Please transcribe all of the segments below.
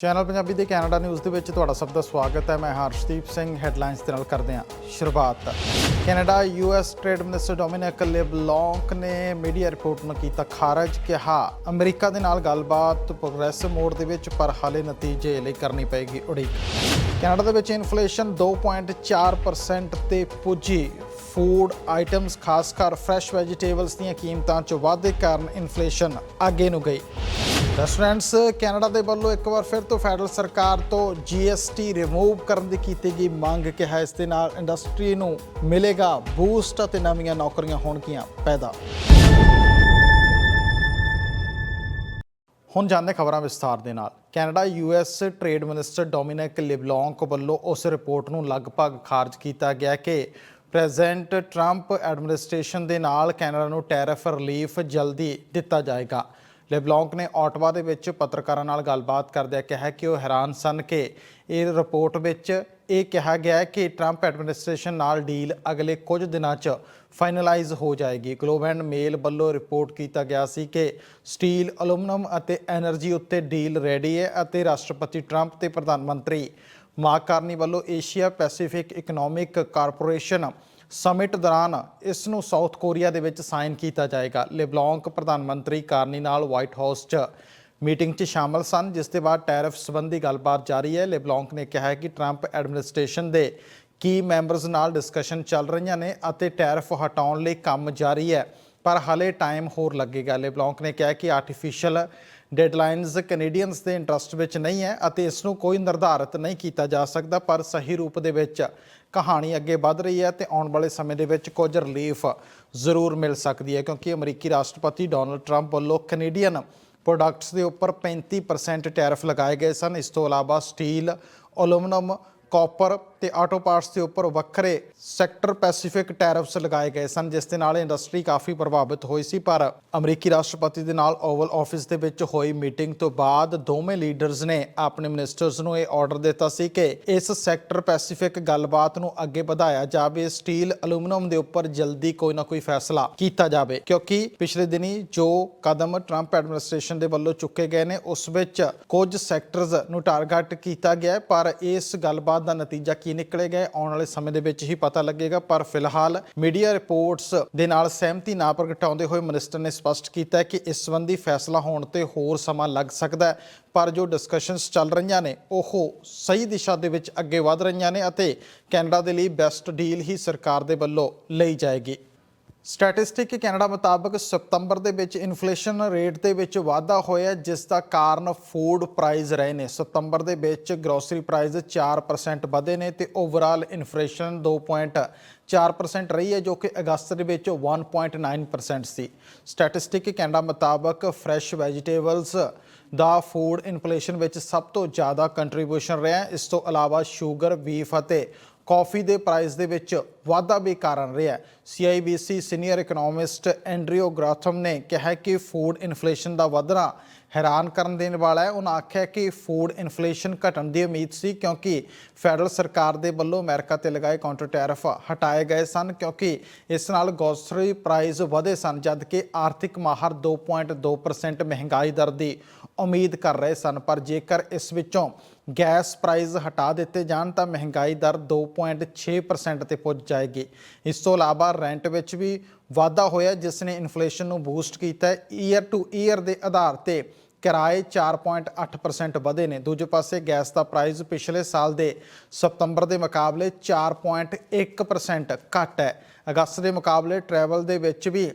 Channel Punjabi ਦੇ Canada news ਦੇ ਵਿੱਚ ਤੁਹਾਡਾ ਸਭ ਦਾ ਸਵਾਗਤ ਹੈ। ਮੈਂ ਹਰਸ਼ਦੀਪ ਸਿੰਘ ਹੈਡਲਾਈਨਸ ਦੇ ਨਾਲ ਕਰਦੇ ਹਾਂ ਸ਼ੁਰੂਆਤ। Canada US trade minister Dominic LeBlanc ਨੇ ਮੀਡੀਆ ਰਿਪੋਰਟ ਨੂੰ ਕੀਤਾ ਖਾਰਜ, ਕਿਹਾ ਅਮਰੀਕਾ ਦੇ ਨਾਲ ਗੱਲਬਾਤ ਪ੍ਰੋਗਰੈਸਿਵ ਮੋਡ ਦੇ ਵਿੱਚ, ਪਰ ਹਾਲੇ ਨਤੀਜੇ ਲਈ ਕਰਨੀ ਪਏਗੀ ਉਡੀਕ। ਕੈਨੇਡਾ ਦੇ ਵਿੱਚ ਇਨਫਲੇਸ਼ਨ 2.4% ਤੇ ਪੁੱਜੀ। ਫੂਡ ਆਈਟਮਸ ਖਾਸ ਕਰ ਫਰੈਸ਼ ਵੈਜੀਟੇਬਲਸ ਦੀਆਂ ਕੀਮਤਾਂ 'ਚ ਵਾਧੇ ਕਾਰਨ ਇਨਫਲੇਸ਼ਨ ਅੱਗੇ ਨੂੰ ਗਈ। ਰੈਸਟੋਰੈਂਟਸ ਕੈਨੇਡਾ ਦੇ ਵੱਲੋਂ ਇੱਕ ਵਾਰ ਫਿਰ ਤੋਂ ਫੈਡਰਲ ਸਰਕਾਰ ਤੋਂ GST ਰਿਮੂਵ ਕਰਨ ਦੀ ਕੀਤੀ ਗਈ ਮੰਗ ਕਿਹਾ ਇਸ ਦੇ ਨਾਲ ਇੰਡਸਟਰੀ ਨੂੰ ਮਿਲੇਗਾ ਬੂਸਟ ਅਤੇ ਨਵੀਆਂ ਨੌਕਰੀਆਂ ਹੋਣਗੀਆਂ ਪੈਦਾ। ਹੁਣ ਜਾਣਦੇ ਖਬਰਾਂ ਵਿਸਥਾਰ ਦੇ ਨਾਲ। Canada US trade minister Dominic LeBlanc ਵੱਲੋਂ ਉਸ ਰਿਪੋਰਟ ਨੂੰ ਲਗਭਗ ਖਾਰਜ ਕੀਤਾ ਗਿਆ ਕਿ ਪ੍ਰੈਜ਼ੀਡੈਂਟ ਟਰੰਪ ਐਡਮਿਨਿਸਟ੍ਰੇਸ਼ਨ ਦੇ ਨਾਲ ਕੈਨੇਡਾ ਨੂੰ ਟੈਰਿਫ ਰਿਲੀਫ ਜਲਦੀ ਦਿੱਤਾ ਜਾਏਗਾ। ਲੈਬਲੌਂਕ ਨੇ ਆਟਵਾ ਦੇ ਵਿੱਚ ਪੱਤਰਕਾਰਾਂ ਨਾਲ ਗੱਲਬਾਤ ਕਰਦਿਆਂ ਕਿਹਾ ਕਿ ਉਹ ਹੈਰਾਨ ਸਨ ਕਿ ਇਹ ਰਿਪੋਰਟ ਵਿੱਚ ਇਹ ਕਿਹਾ ਗਿਆ ਕਿ ਟਰੰਪ ਐਡਮਿਨਿਸਟ੍ਰੇਸ਼ਨ ਨਾਲ ਡੀਲ ਅਗਲੇ ਕੁਝ ਦਿਨਾਂ 'ਚ ਫਾਈਨਲਾਈਜ਼ ਹੋ ਜਾਏਗੀ। ਗਲੋਬ ਐਂਡ ਮੇਲ ਵੱਲੋਂ ਰਿਪੋਰਟ ਕੀਤਾ ਗਿਆ ਸੀ ਕਿ ਸਟੀਲ, ਐਲੂਮੀਨੀਅਮ ਅਤੇ એનર્ਜੀ ਉੱਤੇ ਡੀਲ ਰੈਡੀ ਹੈ ਅਤੇ ਰਾਸ਼ਟਰਪਤੀ ਟਰੰਪ ਤੇ ਪ੍ਰਧਾਨ ਮੰਤਰੀ ਮਾਰਕ ਕਾਰਨੀ ਵੱਲੋਂ Asia Pacific Economic Corporation Summit ਦੌਰਾਨ ਇਸ ਨੂੰ ਸਾਊਥ ਕੋਰੀਆ ਦੇ ਵਿੱਚ ਸਾਈਨ ਕੀਤਾ ਜਾਏਗਾ। ਲਿਬਲੌਂਕ ਪ੍ਰਧਾਨ ਮੰਤਰੀ ਕਾਰਨੀ ਨਾਲ ਵਾਈਟ ਹਾਊਸ 'ਚ ਮੀਟਿੰਗ 'ਚ ਸ਼ਾਮਲ ਸਨ, ਜਿਸ ਦੇ ਬਾਅਦ ਟੈਰਿਫ ਸੰਬੰਧੀ ਗੱਲਬਾਤ ਜਾਰੀ ਹੈ। ਲਿਬਲੌਂਕ ਨੇ ਕਿਹਾ ਹੈ ਕਿ ਟਰੰਪ ਐਡਮਿਨਿਸਟ੍ਰੇਸ਼ਨ ਦੇ ਕੀ ਮੈਂਬਰਸ ਨਾਲ ਡਿਸਕਸ਼ਨ ਚੱਲ ਰਹੀਆਂ ਨੇ ਅਤੇ ਟੈਰਿਫ ਹਟਾਉਣ ਲਈ ਕੰਮ ਜਾਰੀ ਹੈ, ਪਰ ਹਲੇ ਟਾਈਮ ਹੋਰ ਲੱਗੇਗਾ। ਲਿਬਲੌਂਕ ਨੇ ਕਿਹਾ ਕਿ ਆਰਟੀਫੀਸ਼ੀਅਲ ਡੈਡਲਾਈਨਸ ਕੈਨੇਡੀਅਨਸ ਦੇ ਇੰਟਰਸਟ ਵਿੱਚ ਨਹੀਂ ਹੈ ਅਤੇ ਇਸ ਨੂੰ ਕੋਈ ਨਿਰਧਾਰਤ ਨਹੀਂ ਕੀਤਾ ਜਾ ਸਕਦਾ, ਪਰ ਸਹੀ ਰੂਪ ਦੇ ਵਿੱਚ ਕਹਾਣੀ ਅੱਗੇ ਵੱਧ ਰਹੀ ਹੈ ਤੇ ਆਉਣ ਵਾਲੇ ਸਮੇਂ ਦੇ ਵਿੱਚ ਕੁਝ ਰਿਲੀਫ ਜ਼ਰੂਰ ਮਿਲ ਸਕਦੀ ਹੈ, ਕਿਉਂਕਿ ਅਮਰੀਕੀ ਰਾਸ਼ਟਰਪਤੀ ਡੋਨਲਡ ਟਰੰਪ ਵੱਲੋਂ ਕੈਨੇਡੀਅਨ ਪ੍ਰੋਡਕਟਸ ਦੇ ਉੱਪਰ 35% ਟੈਰਿਫ ਲਗਾਏ ਗਏ ਸਨ। ਇਸ ਤੋਂ ਇਲਾਵਾ ਸਟੀਲ ਐਲੂਮੀਨੀਅਮ ਕਾਪਰ ਤੇ ਆਟੋ ਪਾਰਟਸ ਦੇ ਉੱਪਰ ਵੱਖਰੇ ਸੈਕਟਰ ਪੈਸੀਫਿਕ ਟੈਰਿਫਸ ਲਗਾਏ ਗਏ ਸਨ, ਜਿਸ ਦੇ ਨਾਲ ਇੰਡਸਟਰੀ ਕਾਫੀ ਪ੍ਰਭਾਵਿਤ ਹੋਈ ਸੀ, ਪਰ ਅਮਰੀਕੀ ਰਾਸ਼ਟਰਪਤੀ ਦੇ ਨਾਲ ਓਵਲ ਆਫਿਸ ਦੇ ਵਿੱਚ ਹੋਈ ਮੀਟਿੰਗ ਤੋਂ ਬਾਅਦ ਦੋਵੇਂ ਲੀਡਰਸ ਨੇ ਆਪਣੇ ਮਿਨਿਸਟਰਸ ਨੂੰ ਇਹ ਆਰਡਰ ਦਿੱਤਾ ਸੀ ਕਿ ਇਸ ਸੈਕਟਰ ਪੈਸੀਫਿਕ ਗੱਲਬਾਤ ਨੂੰ ਅੱਗੇ ਵਧਾਇਆ ਜਾਵੇ, ਸਟੀਲ ਐਲੂਮੀਨੀਅਮ ਦੇ ਉੱਪਰ ਜਲਦੀ ਕੋਈ ਨਾ ਕੋਈ ਫੈਸਲਾ ਕੀਤਾ ਜਾਵੇ, ਕਿਉਂਕਿ ਪਿਛਲੇ ਦਿਨੀ ਜੋ ਕਦਮ ਟਰੰਪ ਐਡਮਿਨਿਸਟ੍ਰੇਸ਼ਨ ਦੇ ਵੱਲੋਂ ਚੁੱਕੇ ਗਏ ਨੇ, ਉਸ ਵਿੱਚ ਕੁਝ ਸੈਕਟਰਸ ਨੂੰ ਟਾਰਗੇਟ ਕੀਤਾ ਗਿਆ ਪਰ ਇਸ ਗੱਲਬਾਤ ਬਾਅਦ ਦਾ ਨਤੀਜਾ ਕੀ ਨਿਕਲੇਗਾ ਆਉਣ ਵਾਲੇ ਸਮੇਂ ਦੇ ਵਿੱਚ ਹੀ ਪਤਾ ਲੱਗੇਗਾ, ਪਰ ਫਿਲਹਾਲ ਮੀਡੀਆ ਰਿਪੋਰਟਸ ਦੇ ਨਾਲ ਸਹਿਮਤੀ ਨਾ ਪ੍ਰਗਟਾਉਂਦੇ ਹੋਏ ਮਿਨਿਸਟਰ ਨੇ ਸਪਸ਼ਟ ਕੀਤਾ ਕਿ ਇਸ ਸੰਬੰਧੀ ਫੈਸਲਾ ਹੋਣ ਤੇ ਹੋਰ ਸਮਾਂ ਲੱਗ ਸਕਦਾ ਹੈ, ਪਰ ਜੋ ਡਿਸਕਸ਼ਨਸ ਚੱਲ ਰਹੀਆਂ ਨੇ, ਉਹ ਸਹੀ ਦਿਸ਼ਾ ਦੇ ਵਿੱਚ ਅੱਗੇ ਵਧ ਰਹੀਆਂ ਨੇ ਅਤੇ ਕੈਨੇਡਾ ਦੇ ਲਈ ਬੈਸਟ ਡੀਲ ਹੀ ਸਰਕਾਰ ਦੇ ਵੱਲੋਂ ਲਈ ਜਾਏਗੀ। ਸਟੈਟਿਸਟਿਕ ਕੈਨੇਡਾ ਮੁਤਾਬਕ ਸਤੰਬਰ ਦੇ ਵਿੱਚ ਇਨਫਲੇਸ਼ਨ ਰੇਟ ਦੇ ਵਿੱਚ ਵਾਧਾ ਹੋਇਆ, ਜਿਸ ਦਾ ਕਾਰਨ ਫੂਡ ਪ੍ਰਾਈਸ ਰਹੇ ਨੇ। ਸਤੰਬਰ ਦੇ ਵਿੱਚ ਗਰੋਸਰੀ ਪ੍ਰਾਈਸ 4% ਵਧੇ ਨੇ ਤੇ ਓਵਰਆਲ ਇਨਫਲੇਸ਼ਨ 2.4% ਰਹੀ ਹੈ, ਜੋ ਕਿ ਅਗਸਤ ਦੇ ਵਿੱਚ 1.9% ਸੀ। ਸਟੈਟਿਸਟਿਕ ਕੈਨੇਡਾ ਮੁਤਾਬਕ ਫਰੈਸ਼ ਵੈਜੀਟੇਬਲਸ ਦਾ ਫੂਡ ਇਨਫਲੇਸ਼ਨ ਵਿੱਚ ਸਭ ਤੋਂ ਜ਼ਿਆਦਾ ਕੰਟਰੀਬਿਊਸ਼ਨ ਰਿਹਾ। ਇਸ ਤੋਂ ਇਲਾਵਾ ਸ਼ੂਗਰ, ਬੀਫ ਅਤੇ ਕਾਫੀ ਦੇ ਪ੍ਰਾਈਸ ਦੇ ਵਿੱਚ ਵਾਧਾ ਵੀ ਕਾਰਨ ਰਿਹਾ ਹੈ। CIBC senior economist Andrew Grantham ਨੇ ਕਿਹਾ ਕਿ ਫੂਡ ਇਨਫਲੇਸ਼ਨ ਦਾ ਵਧਣਾ ਹੈਰਾਨ ਕਰਨ ਦੇਣ ਵਾਲਾ ਹੈ। ਉਹਨਾਂ ਆਖਿਆ ਕਿ ਫੂਡ ਇਨਫਲੇਸ਼ਨ ਘਟਣ ਦੀ ਉਮੀਦ ਸੀ ਕਿਉਂਕਿ ਫੈਡਰਲ ਸਰਕਾਰ ਦੇ ਵੱਲੋਂ ਅਮਰੀਕਾ ਤੇ ਲਗਾਏ ਕਾਊਂਟਰ ਟੈਰਿਫ ਹਟਾਏ ਗਏ ਸਨ ਕਿਉਂਕਿ ਇਸ ਨਾਲ ਗੋਸਰੀ ਪ੍ਰਾਈਸ ਵਧੇ ਸਨ ਜਦ ਕਿ ਆਰਥਿਕ ਮਾਹਰ 2.2% ਮਹਿੰਗਾਈ ਦਰ ਦੀ ਉਮੀਦ ਕਰ ਰਹੇ ਸਨ। ਪਰ ਜੇਕਰ ਇਸ ਵਿੱਚੋਂ ਗੈਸ ਪ੍ਰਾਈਸ ਹਟਾ ਦਿੱਤੇ ਜਾਣ ਤਾਂ ਮਹਿੰਗਾਈ ਦਰ 2.6% ਤੇ ਪਹੁੰਚ ਜਾਏਗੀ। ਇਸ ਤੋਂ ਇਲਾਵਾ ਰੈਂਟ ਵਿੱਚ ਵੀ ਵਾਧਾ ਹੋਇਆ, ਜਿਸ ਨੇ ਇਨਫਲੇਸ਼ਨ ਨੂੰ ਬੂਸਟ ਕੀਤਾ। ਈਅਰ ਟੂ ਈਅਰ ਦੇ ਆਧਾਰ ਤੇ ਕਿਰਾਏ 4.8% ਵਧੇ ਨੇ। ਦੂਜੇ ਪਾਸੇ ਗੈਸ ਦਾ ਪ੍ਰਾਈਸ ਪਿਛਲੇ ਸਾਲ ਦੇ ਸਤੰਬਰ ਦੇ ਮੁਕਾਬਲੇ 4.1% ਘੱਟ ਹੈ। ਅਗਸਤ ਦੇ ਮੁਕਾਬਲੇ ਟਰੈਵਲ ਦੇ ਵਿੱਚ ਵੀ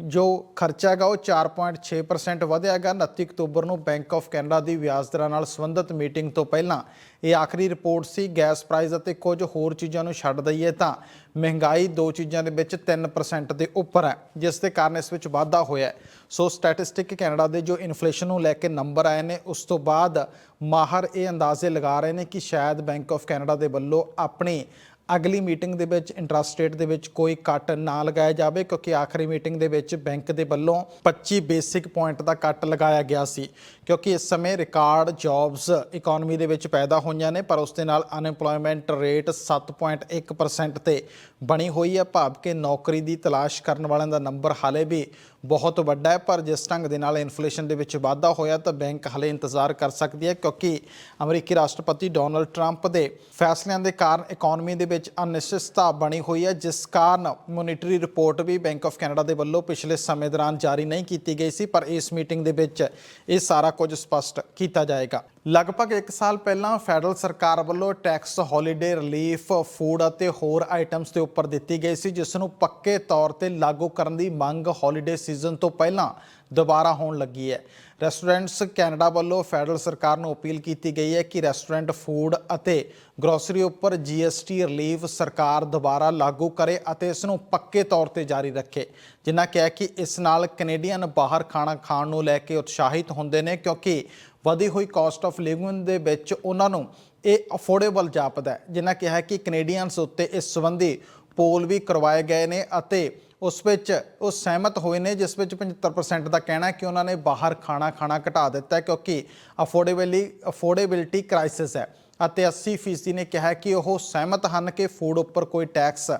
ਜੋ ਖਰਚਾ ਹੈਗਾ ਉਹ 4.6% ਵਧਿਆ ਹੈਗਾ। 29 ਅਕਤੂਬਰ ਨੂੰ ਬੈਂਕ ਆਫ ਕੈਨੇਡਾ ਦੀ ਵਿਆਜ ਦਰਾਂ ਨਾਲ ਸੰਬੰਧਿਤ ਮੀਟਿੰਗ ਤੋਂ ਪਹਿਲਾਂ ਇਹ ਆਖਰੀ ਰਿਪੋਰਟ ਸੀ। ਗੈਸ ਪ੍ਰਾਈਸ ਅਤੇ ਕੁਝ ਹੋਰ ਚੀਜ਼ਾਂ ਨੂੰ ਛੱਡ ਦਈਏ ਤਾਂ ਮਹਿੰਗਾਈ ਦੋ ਚੀਜ਼ਾਂ ਦੇ ਵਿੱਚ 3% ਦੇ ਉੱਪਰ ਹੈ, ਜਿਸ ਦੇ ਕਾਰਨ ਇਸ ਵਿੱਚ ਵਾਧਾ ਹੋਇਆ ਸੋ ਸਟੈਟਿਸਟਿਕ ਕੈਨੇਡਾ ਦੇ ਜੋ ਇਨਫਲੇਸ਼ਨ ਨੂੰ ਲੈ ਕੇ ਨੰਬਰ ਆਏ ਨੇ, ਉਸ ਤੋਂ ਬਾਅਦ ਮਾਹਰ ਇਹ ਅੰਦਾਜ਼ੇ ਲਗਾ ਰਹੇ ਨੇ ਕਿ ਸ਼ਾਇਦ ਬੈਂਕ ਆਫ ਕੈਨੇਡਾ ਦੇ ਵੱਲੋਂ ਆਪਣੀ ਅਗਲੀ ਮੀਟਿੰਗ ਦੇ ਵਿੱਚ ਇੰਟਰਸਟ ਰੇਟ ਦੇ ਵਿੱਚ ਕੋਈ ਕੱਟ ਨਾ ਲਗਾਇਆ ਜਾਵੇ, ਕਿਉਂਕਿ ਆਖਰੀ ਮੀਟਿੰਗ ਦੇ ਵਿੱਚ ਬੈਂਕ ਦੇ ਵੱਲੋਂ 25 ਬੇਸਿਕ ਪੁਆਇੰਟ ਦਾ ਕੱਟ ਲਗਾਇਆ ਗਿਆ ਸੀ, ਕਿਉਂਕਿ ਇਸ ਸਮੇਂ ਰਿਕਾਰਡ ਜੌਬਸ ਇਕਨੋਮੀ ਦੇ ਵਿੱਚ ਪੈਦਾ ਹੋਈਆਂ ਨੇ, ਪਰ ਉਸ ਦੇ ਨਾਲ ਅਨਐਮਪਲੋਇਮੈਂਟ ਰੇਟ 7.1% ਤੇ ਬਣੀ ਹੋਈ ਹੈ। ਭਾਵ ਕਿ ਨੌਕਰੀ ਦੀ ਤਲਾਸ਼ ਕਰਨ ਵਾਲਿਆਂ ਦਾ ਨੰਬਰ ਹਾਲੇ ਵੀ ਬਹੁਤ ਵੱਡਾ ਹੈ, ਪਰ ਜਿਸ ਢੰਗ ਦੇ ਨਾਲ ਇਨਫਲੇਸ਼ਨ ਦੇ ਵਿੱਚ ਵਾਧਾ ਹੋਇਆ, ਤਾਂ ਬੈਂਕ ਹਲੇ ਇੰਤਜ਼ਾਰ ਕਰ ਸਕਦੀ ਹੈ, ਕਿਉਂਕਿ ਅਮਰੀਕੀ ਰਾਸ਼ਟਰਪਤੀ ਡੋਨਲਡ ਟਰੰਪ ਦੇ ਫੈਸਲਿਆਂ ਦੇ ਕਾਰਨ ਇਕਨੋਮੀ ਦੇ ਵਿੱਚ ਅਨਿਸ਼ਚਿਤਤਾ ਬਣੀ ਹੋਈ ਹੈ, ਜਿਸ ਕਾਰਨ ਮੋਨੀਟਰੀ ਰਿਪੋਰਟ ਵੀ ਬੈਂਕ ਆਫ ਕੈਨੇਡਾ ਦੇ ਵੱਲੋਂ ਪਿਛਲੇ ਸਮੇਂ ਦੌਰਾਨ ਜਾਰੀ ਨਹੀਂ ਕੀਤੀ ਗਈ ਸੀ, ਪਰ ਇਸ ਮੀਟਿੰਗ ਦੇ ਵਿੱਚ ਇਹ ਸਾਰਾ ਕੁਝ ਸਪਸ਼ਟ ਕੀਤਾ ਜਾਏਗਾ। ਲਗਭਗ 1 ਸਾਲ ਪਹਿਲਾਂ ਫੈਡਰਲ ਸਰਕਾਰ ਵੱਲੋਂ ਟੈਕਸ ਹੌਲੀਡੇ ਰਿਲੀਫ ਫੂਡ ਅਤੇ ਹੋਰ ਆਈਟਮਸ ਦੇ ਉੱਪਰ ਦਿੱਤੀ ਗਈ ਸੀ, ਜਿਸ ਨੂੰ ਪੱਕੇ ਤੌਰ ਤੇ ਲਾਗੂ ਕਰਨ ਦੀ ਮੰਗ ਹੌਲੀਡੇ ਸੀਜ਼ਨ ਤੋਂ ਪਹਿਲਾਂ ਦੁਬਾਰਾ ਹੋਣ ਲੱਗੀ ਹੈ। ਰੈਸਟੋਰੈਂਟਸ ਕੈਨੇਡਾ ਵੱਲੋਂ ਫੈਡਰਲ ਸਰਕਾਰ ਨੂੰ ਅਪੀਲ ਕੀਤੀ ਗਈ ਹੈ ਕਿ ਰੈਸਟੋਰੈਂਟ ਫੂਡ ਅਤੇ ਗਰੋਸਰੀ ਉੱਪਰ GST ਰਿਲੀਫ ਸਰਕਾਰ ਦੁਬਾਰਾ ਲਾਗੂ ਕਰੇ ਅਤੇ ਇਸ ਨੂੰ ਪੱਕੇ ਤੌਰ ਤੇ ਜਾਰੀ ਰੱਖੇ। ਜਿਨ੍ਹਾਂ ਕਿਹਾ ਕਿ ਇਸ ਨਾਲ ਕੈਨੇਡੀਅਨ ਬਾਹਰ ਖਾਣਾ ਖਾਣ ਨੂੰ ਲੈ ਕੇ ਉਤਸ਼ਾਹਿਤ ਹੁੰਦੇ ਨੇ ਕਿਉਂਕਿ ਵਧੀ ਹੋਈ ਕਾਸਟ ਆਫ ਲਿਵਿੰਗ ਦੇ ਵਿੱਚ ਉਹਨਾਂ ਨੂੰ ਇਹ ਅਫੋਰਡੇਬਲ ਜਾਪਦਾ ਹੈ। ਜਿਨ੍ਹਾਂ ਕਿਹਾ ਕਿ ਕੈਨੇਡੀਅਨਸ ਉੱਤੇ ਇਸ ਸੰਬੰਧੀ ਪੋਲ ਵੀ ਕਰਵਾਏ ਗਏ ਨੇ ਅਤੇ ਉਸ ਵਿੱਚ ਉਹ ਸਹਿਮਤ ਹੋਏ ਨੇ, ਜਿਸ ਵਿੱਚ 75% ਦਾ ਕਹਿਣਾ ਹੈ ਕਿ ਉਹਨਾਂ ਨੇ ਬਾਹਰ ਖਾਣਾ ਖਾਣਾ ਘਟਾ ਦਿੱਤਾ ਹੈ ਕਿਉਂਕਿ ਅਫੋਰਡੇਬਿਲੀ ਅਫੋਰਡੇਬਿਲਟੀ ਕ੍ਰਾਈਸਿਸ ਹੈ। ਅਤੇ 80% ਨੇ ਕਿਹਾ ਕਿ ਉਹ ਸਹਿਮਤ ਹਨ ਕਿ ਫੂਡ ਉੱਪਰ ਕੋਈ ਟੈਕਸ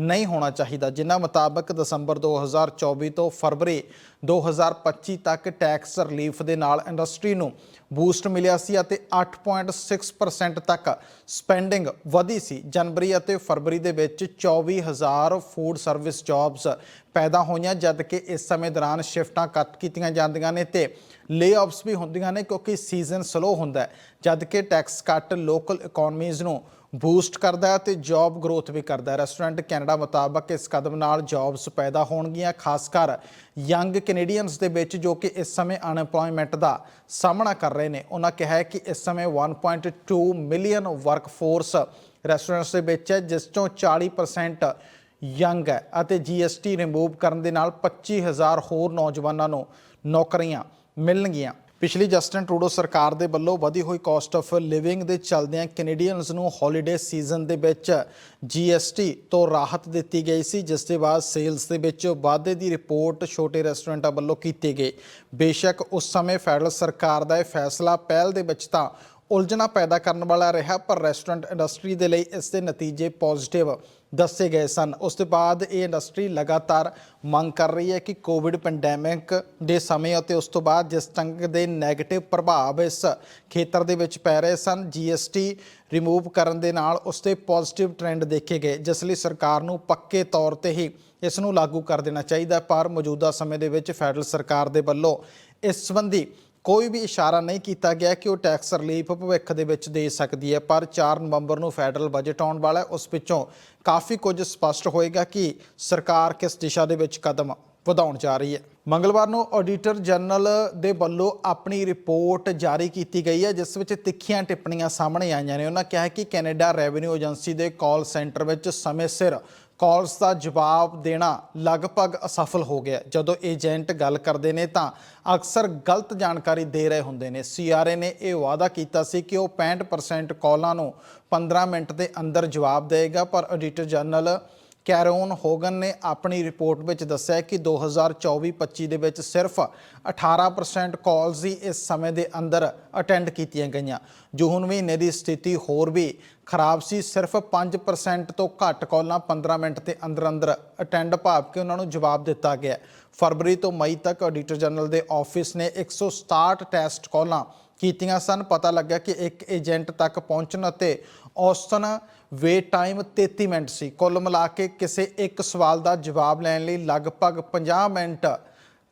ਨਹੀਂ ਹੋਣਾ ਚਾਹੀਦਾ, ਜਿਨ੍ਹਾਂ ਮੁਤਾਬਕ ਦਸੰਬਰ 2024 ਤੋਂ ਫਰਵਰੀ 2025 ਤੱਕ ਟੈਕਸ ਰਿਲੀਫ ਦੇ ਨਾਲ ਇੰਡਸਟਰੀ ਨੂੰ ਬੂਸਟ ਮਿਲਿਆ ਸੀ ਅਤੇ 8.6% ਤੱਕ ਸਪੈਂਡਿੰਗ ਵਧੀ ਸੀ। ਜਨਵਰੀ ਅਤੇ ਫਰਵਰੀ ਦੇ ਵਿੱਚ 24000 ਫੂਡ ਸਰਵਿਸ ਜੌਬਸ ਪੈਦਾ ਹੋਈਆਂ, ਜਦਕਿ ਇਸ ਸਮੇਂ ਦੌਰਾਨ ਸ਼ਿਫਟਾਂ ਕੱਟ ਕੀਤੀਆਂ ਜਾਂਦੀਆਂ ਨੇ ਤੇ ਲੇਆਫਸ ਵੀ ਹੁੰਦੀਆਂ ਨੇ ਕਿਉਂਕਿ ਸੀਜ਼ਨ ਸਲੋ ਹੁੰਦਾ ਹੈ, ਜਦ ਕਿ ਟੈਕਸ ਕੱਟ ਲੋਕਲ ਇਕਨੋਮੀਜ਼ ਨੂੰ ਬੂਸਟ ਕਰਦਾ ਹੈ ਤੇ ਜੌਬ ਗਰੋਥ ਵੀ ਕਰਦਾ ਹੈ। ਰੈਸਟੋਰੈਂਟ ਕੈਨੇਡਾ ਮੁਤਾਬਕ ਇਸ ਕਦਮ ਨਾਲ ਜੌਬਸ ਪੈਦਾ ਹੋਣਗੀਆਂ, ਖਾਸ ਕਰ ਯੰਗ ਕੈਨੇਡੀਅਨਸ ਦੇ ਵਿੱਚ ਜੋ ਕਿ ਇਸ ਸਮੇਂ ਅਨਪਲੋਇਮੈਂਟ ਦਾ ਸਾਹਮਣਾ ਕਰ ਰਹੇ ਨੇ। ਉਹਨਾਂ ਕਿਹਾ ਹੈ ਕਿ ਇਸ ਸਮੇਂ 1.2 ਮਿਲੀਅਨ ਵਰਕਫੋਰਸ ਰੈਸਟੋਰੈਂਟਸ ਦੇ ਵਿੱਚ ਹੈ, ਜਿਸ ਤੋਂ 40% ਯੰਗ ਹੈ ਅਤੇ GST ਰਿਮੂਵ ਕਰਨ ਦੇ ਨਾਲ 25000 ਹੋਰ ਨੌਜਵਾਨਾਂ ਨੂੰ ਨੌਕਰੀਆਂ ਮਿਲਣਗੀਆਂ। ਪਿਛਲੀ ਜਸਟਨ ਟਰੂਡੋ ਸਰਕਾਰ ਦੇ ਵੱਲੋਂ ਵਧੀ ਹੋਈ ਕਾਸਟ ਆਫ ਲਿਵਿੰਗ ਦੇ ਚਲਦਿਆਂ ਕੈਨੇਡੀਅਨਸ ਨੂੰ ਹੌਲੀਡੇ ਸੀਜ਼ਨ ਦੇ ਵਿੱਚ GST ਤੋਂ ਰਾਹਤ ਦਿੱਤੀ ਗਈ ਸੀ, ਜਿਸ ਦੇ ਬਾਅਦ ਸੇਲਸ ਦੇ ਵਿੱਚ ਵਾਧੇ ਦੀ ਰਿਪੋਰਟ ਛੋਟੇ ਰੈਸਟੋਰੈਂਟਾਂ ਵੱਲੋਂ ਕੀਤੀ ਗਈ। ਬੇਸ਼ੱਕ ਉਸ ਸਮੇਂ ਫੈਡਰਲ ਸਰਕਾਰ ਦਾ ਇਹ ਫੈਸਲਾ ਪਹਿਲ ਦੇ ਵਿੱਚ ਤਾਂ ਉਲਝਣਾ ਪੈਦਾ ਕਰਨ ਵਾਲਾ ਰਿਹਾ, ਪਰ ਰੈਸਟੋਰੈਂਟ ਇੰਡਸਟਰੀ ਦੇ ਲਈ ਇਸ ਦੇ ਨਤੀਜੇ ਪੋਜ਼ਿਟਿਵ ਦੱਸੇ ਗਏ ਸਨ। ਉਸ ਤੋਂ ਬਾਅਦ ਇਹ ਇੰਡਸਟਰੀ ਲਗਾਤਾਰ ਮੰਗ ਕਰ ਰਹੀ ਹੈ ਕਿ ਕੋਵਿਡ ਪੈਂਡੈਮਿਕ ਦੇ ਸਮੇਂ ਅਤੇ ਉਸ ਤੋਂ ਬਾਅਦ ਜਿਸ ਤੰਗ ਦੇ 네ਗੇਟਿਵ ਪ੍ਰਭਾਵ ਇਸ ਖੇਤਰ ਦੇ ਵਿੱਚ ਪੈ ਰਹੇ ਸਨ GST ਰਿਮੂਵ ਕਰਨ ਦੇ ਨਾਲ ਉਸ ਤੇ ਪੋਜ਼ਿਟਿਵ ਟ੍ਰੈਂਡ ਦੇਖੇ ਗਏ, ਜਿਸ ਲਈ ਸਰਕਾਰ ਨੂੰ ਪੱਕੇ ਤੌਰ ਤੇ ਹੀ ਇਸ ਨੂੰ ਲਾਗੂ ਕਰ ਦੇਣਾ ਚਾਹੀਦਾ ਪਰ ਮੌਜੂਦਾ ਸਮੇਂ ਦੇ ਵਿੱਚ ਫੈਡਰਲ ਸਰਕਾਰ ਦੇ ਵੱਲੋਂ ਇਸ ਸੰਬੰਧੀ ਕੋਈ ਵੀ ਇਸ਼ਾਰਾ ਨਹੀਂ ਕੀਤਾ ਗਿਆ ਕਿ ਉਹ ਟੈਕਸ ਰਿਲੀਫ ਭਵਿੱਖ ਦੇ ਵਿੱਚ ਦੇ ਸਕਦੀ ਹੈ, ਪਰ 4 ਨਵੰਬਰ ਨੂੰ ਫੈਡਰਲ ਬਜਟ ਆਉਣ ਵਾਲਾ ਹੈ। ਉਸ ਵਿੱਚੋਂ ਕਾਫੀ ਕੁਝ ਸਪਸ਼ਟ ਹੋਏਗਾ ਕਿ ਸਰਕਾਰ ਕਿਸ ਦਿਸ਼ਾ ਦੇ ਵਿੱਚ ਕਦਮ ਵਧਾਉਣ ਜਾ ਰਹੀ ਹੈ। ਮੰਗਲਵਾਰ ਨੂੰ ਆਡੀਟਰ ਜਨਰਲ ਦੇ ਵੱਲੋਂ ਆਪਣੀ ਰਿਪੋਰਟ ਜਾਰੀ ਕੀਤੀ ਗਈ ਹੈ, ਜਿਸ ਵਿੱਚ ਤਿੱਖੀਆਂ ਟਿੱਪਣੀਆਂ ਸਾਹਮਣੇ ਆਈਆਂ ਨੇ। ਉਹਨਾਂ ਕਿਹਾ ਕਿ ਕੈਨੇਡਾ ਰੈਵਨਿਊ ਏਜੰਸੀ ਦੇ ਕਾਲ ਸੈਂਟਰ ਵਿੱਚ ਸਮੇਂ ਸਿਰ ਕਾਲਸ ਦਾ ਜਵਾਬ ਦੇਣਾ ਲਗਭਗ ਅਸਫਲ ਹੋ ਗਿਆ। ਜਦੋਂ ਏਜੰਟ ਗੱਲ ਕਰਦੇ ਨੇ ਤਾਂ ਅਕਸਰ ਗਲਤ ਜਾਣਕਾਰੀ ਦੇ ਰਹੇ ਹੁੰਦੇ ਨੇ। ਸੀਆਰਏ ਨੇ ਇਹ ਵਾਅਦਾ ਕੀਤਾ ਸੀ ਕਿ ਉਹ 65% ਕਾਲਾਂ ਨੂੰ 15 ਮਿੰਟ ਦੇ ਅੰਦਰ ਜਵਾਬ ਦੇਵੇਗਾ, ਪਰ ਆਡੀਟਰ ਜਨਰਲ ਕੈਰੋਨ ਹੋਗਨ ਨੇ ਆਪਣੀ ਰਿਪੋਰਟ ਵਿੱਚ ਦੱਸਿਆ ਕਿ 2024-25 ਦੇ ਵਿੱਚ ਸਿਰਫ 18% ਕਾਲਸ ਹੀ ਇਸ ਸਮੇਂ ਦੇ ਅੰਦਰ ਅਟੈਂਡ ਕੀਤੀਆਂ ਗਈਆਂ। ਜੂਨ ਮਹੀਨੇ ਦੀ ਸਥਿਤੀ ਹੋਰ ਵੀ ਖਰਾਬ ਸੀ। ਸਿਰਫ 5% ਤੋਂ ਘੱਟ ਕਾਲਾਂ 15 ਮਿੰਟ ਦੇ ਅੰਦਰ ਅੰਦਰ ਅਟੈਂਡ ਭਾਵ ਕਿ ਉਹਨਾਂ ਨੂੰ ਜਵਾਬ ਦਿੱਤਾ ਗਿਆ ਫਰਵਰੀ ਤੋਂ ਮਈ ਤੱਕ ਆਡੀਟਰ ਜਨਰਲ ਦੇ ਆਫਿਸ ਨੇ 167 ਟੈਸਟ ਕਾਲਾਂ ਕੀਤੀਆਂ ਸਨ। ਪਤਾ ਲੱਗਾ ਕਿ ਇੱਕ ਏਜੰਟ ਤੱਕ ਪਹੁੰਚਣ ਅਤੇ ਔਸਤਨ ਵੇਟ ਟਾਈਮ 33 ਮਿੰਟ ਸੀ। ਕੁੱਲ ਮਿਲਾ ਕੇ ਕਿਸੇ ਇੱਕ ਸਵਾਲ ਦਾ ਜਵਾਬ ਲੈਣ ਲਈ ਲਗਭਗ 50 ਮਿੰਟ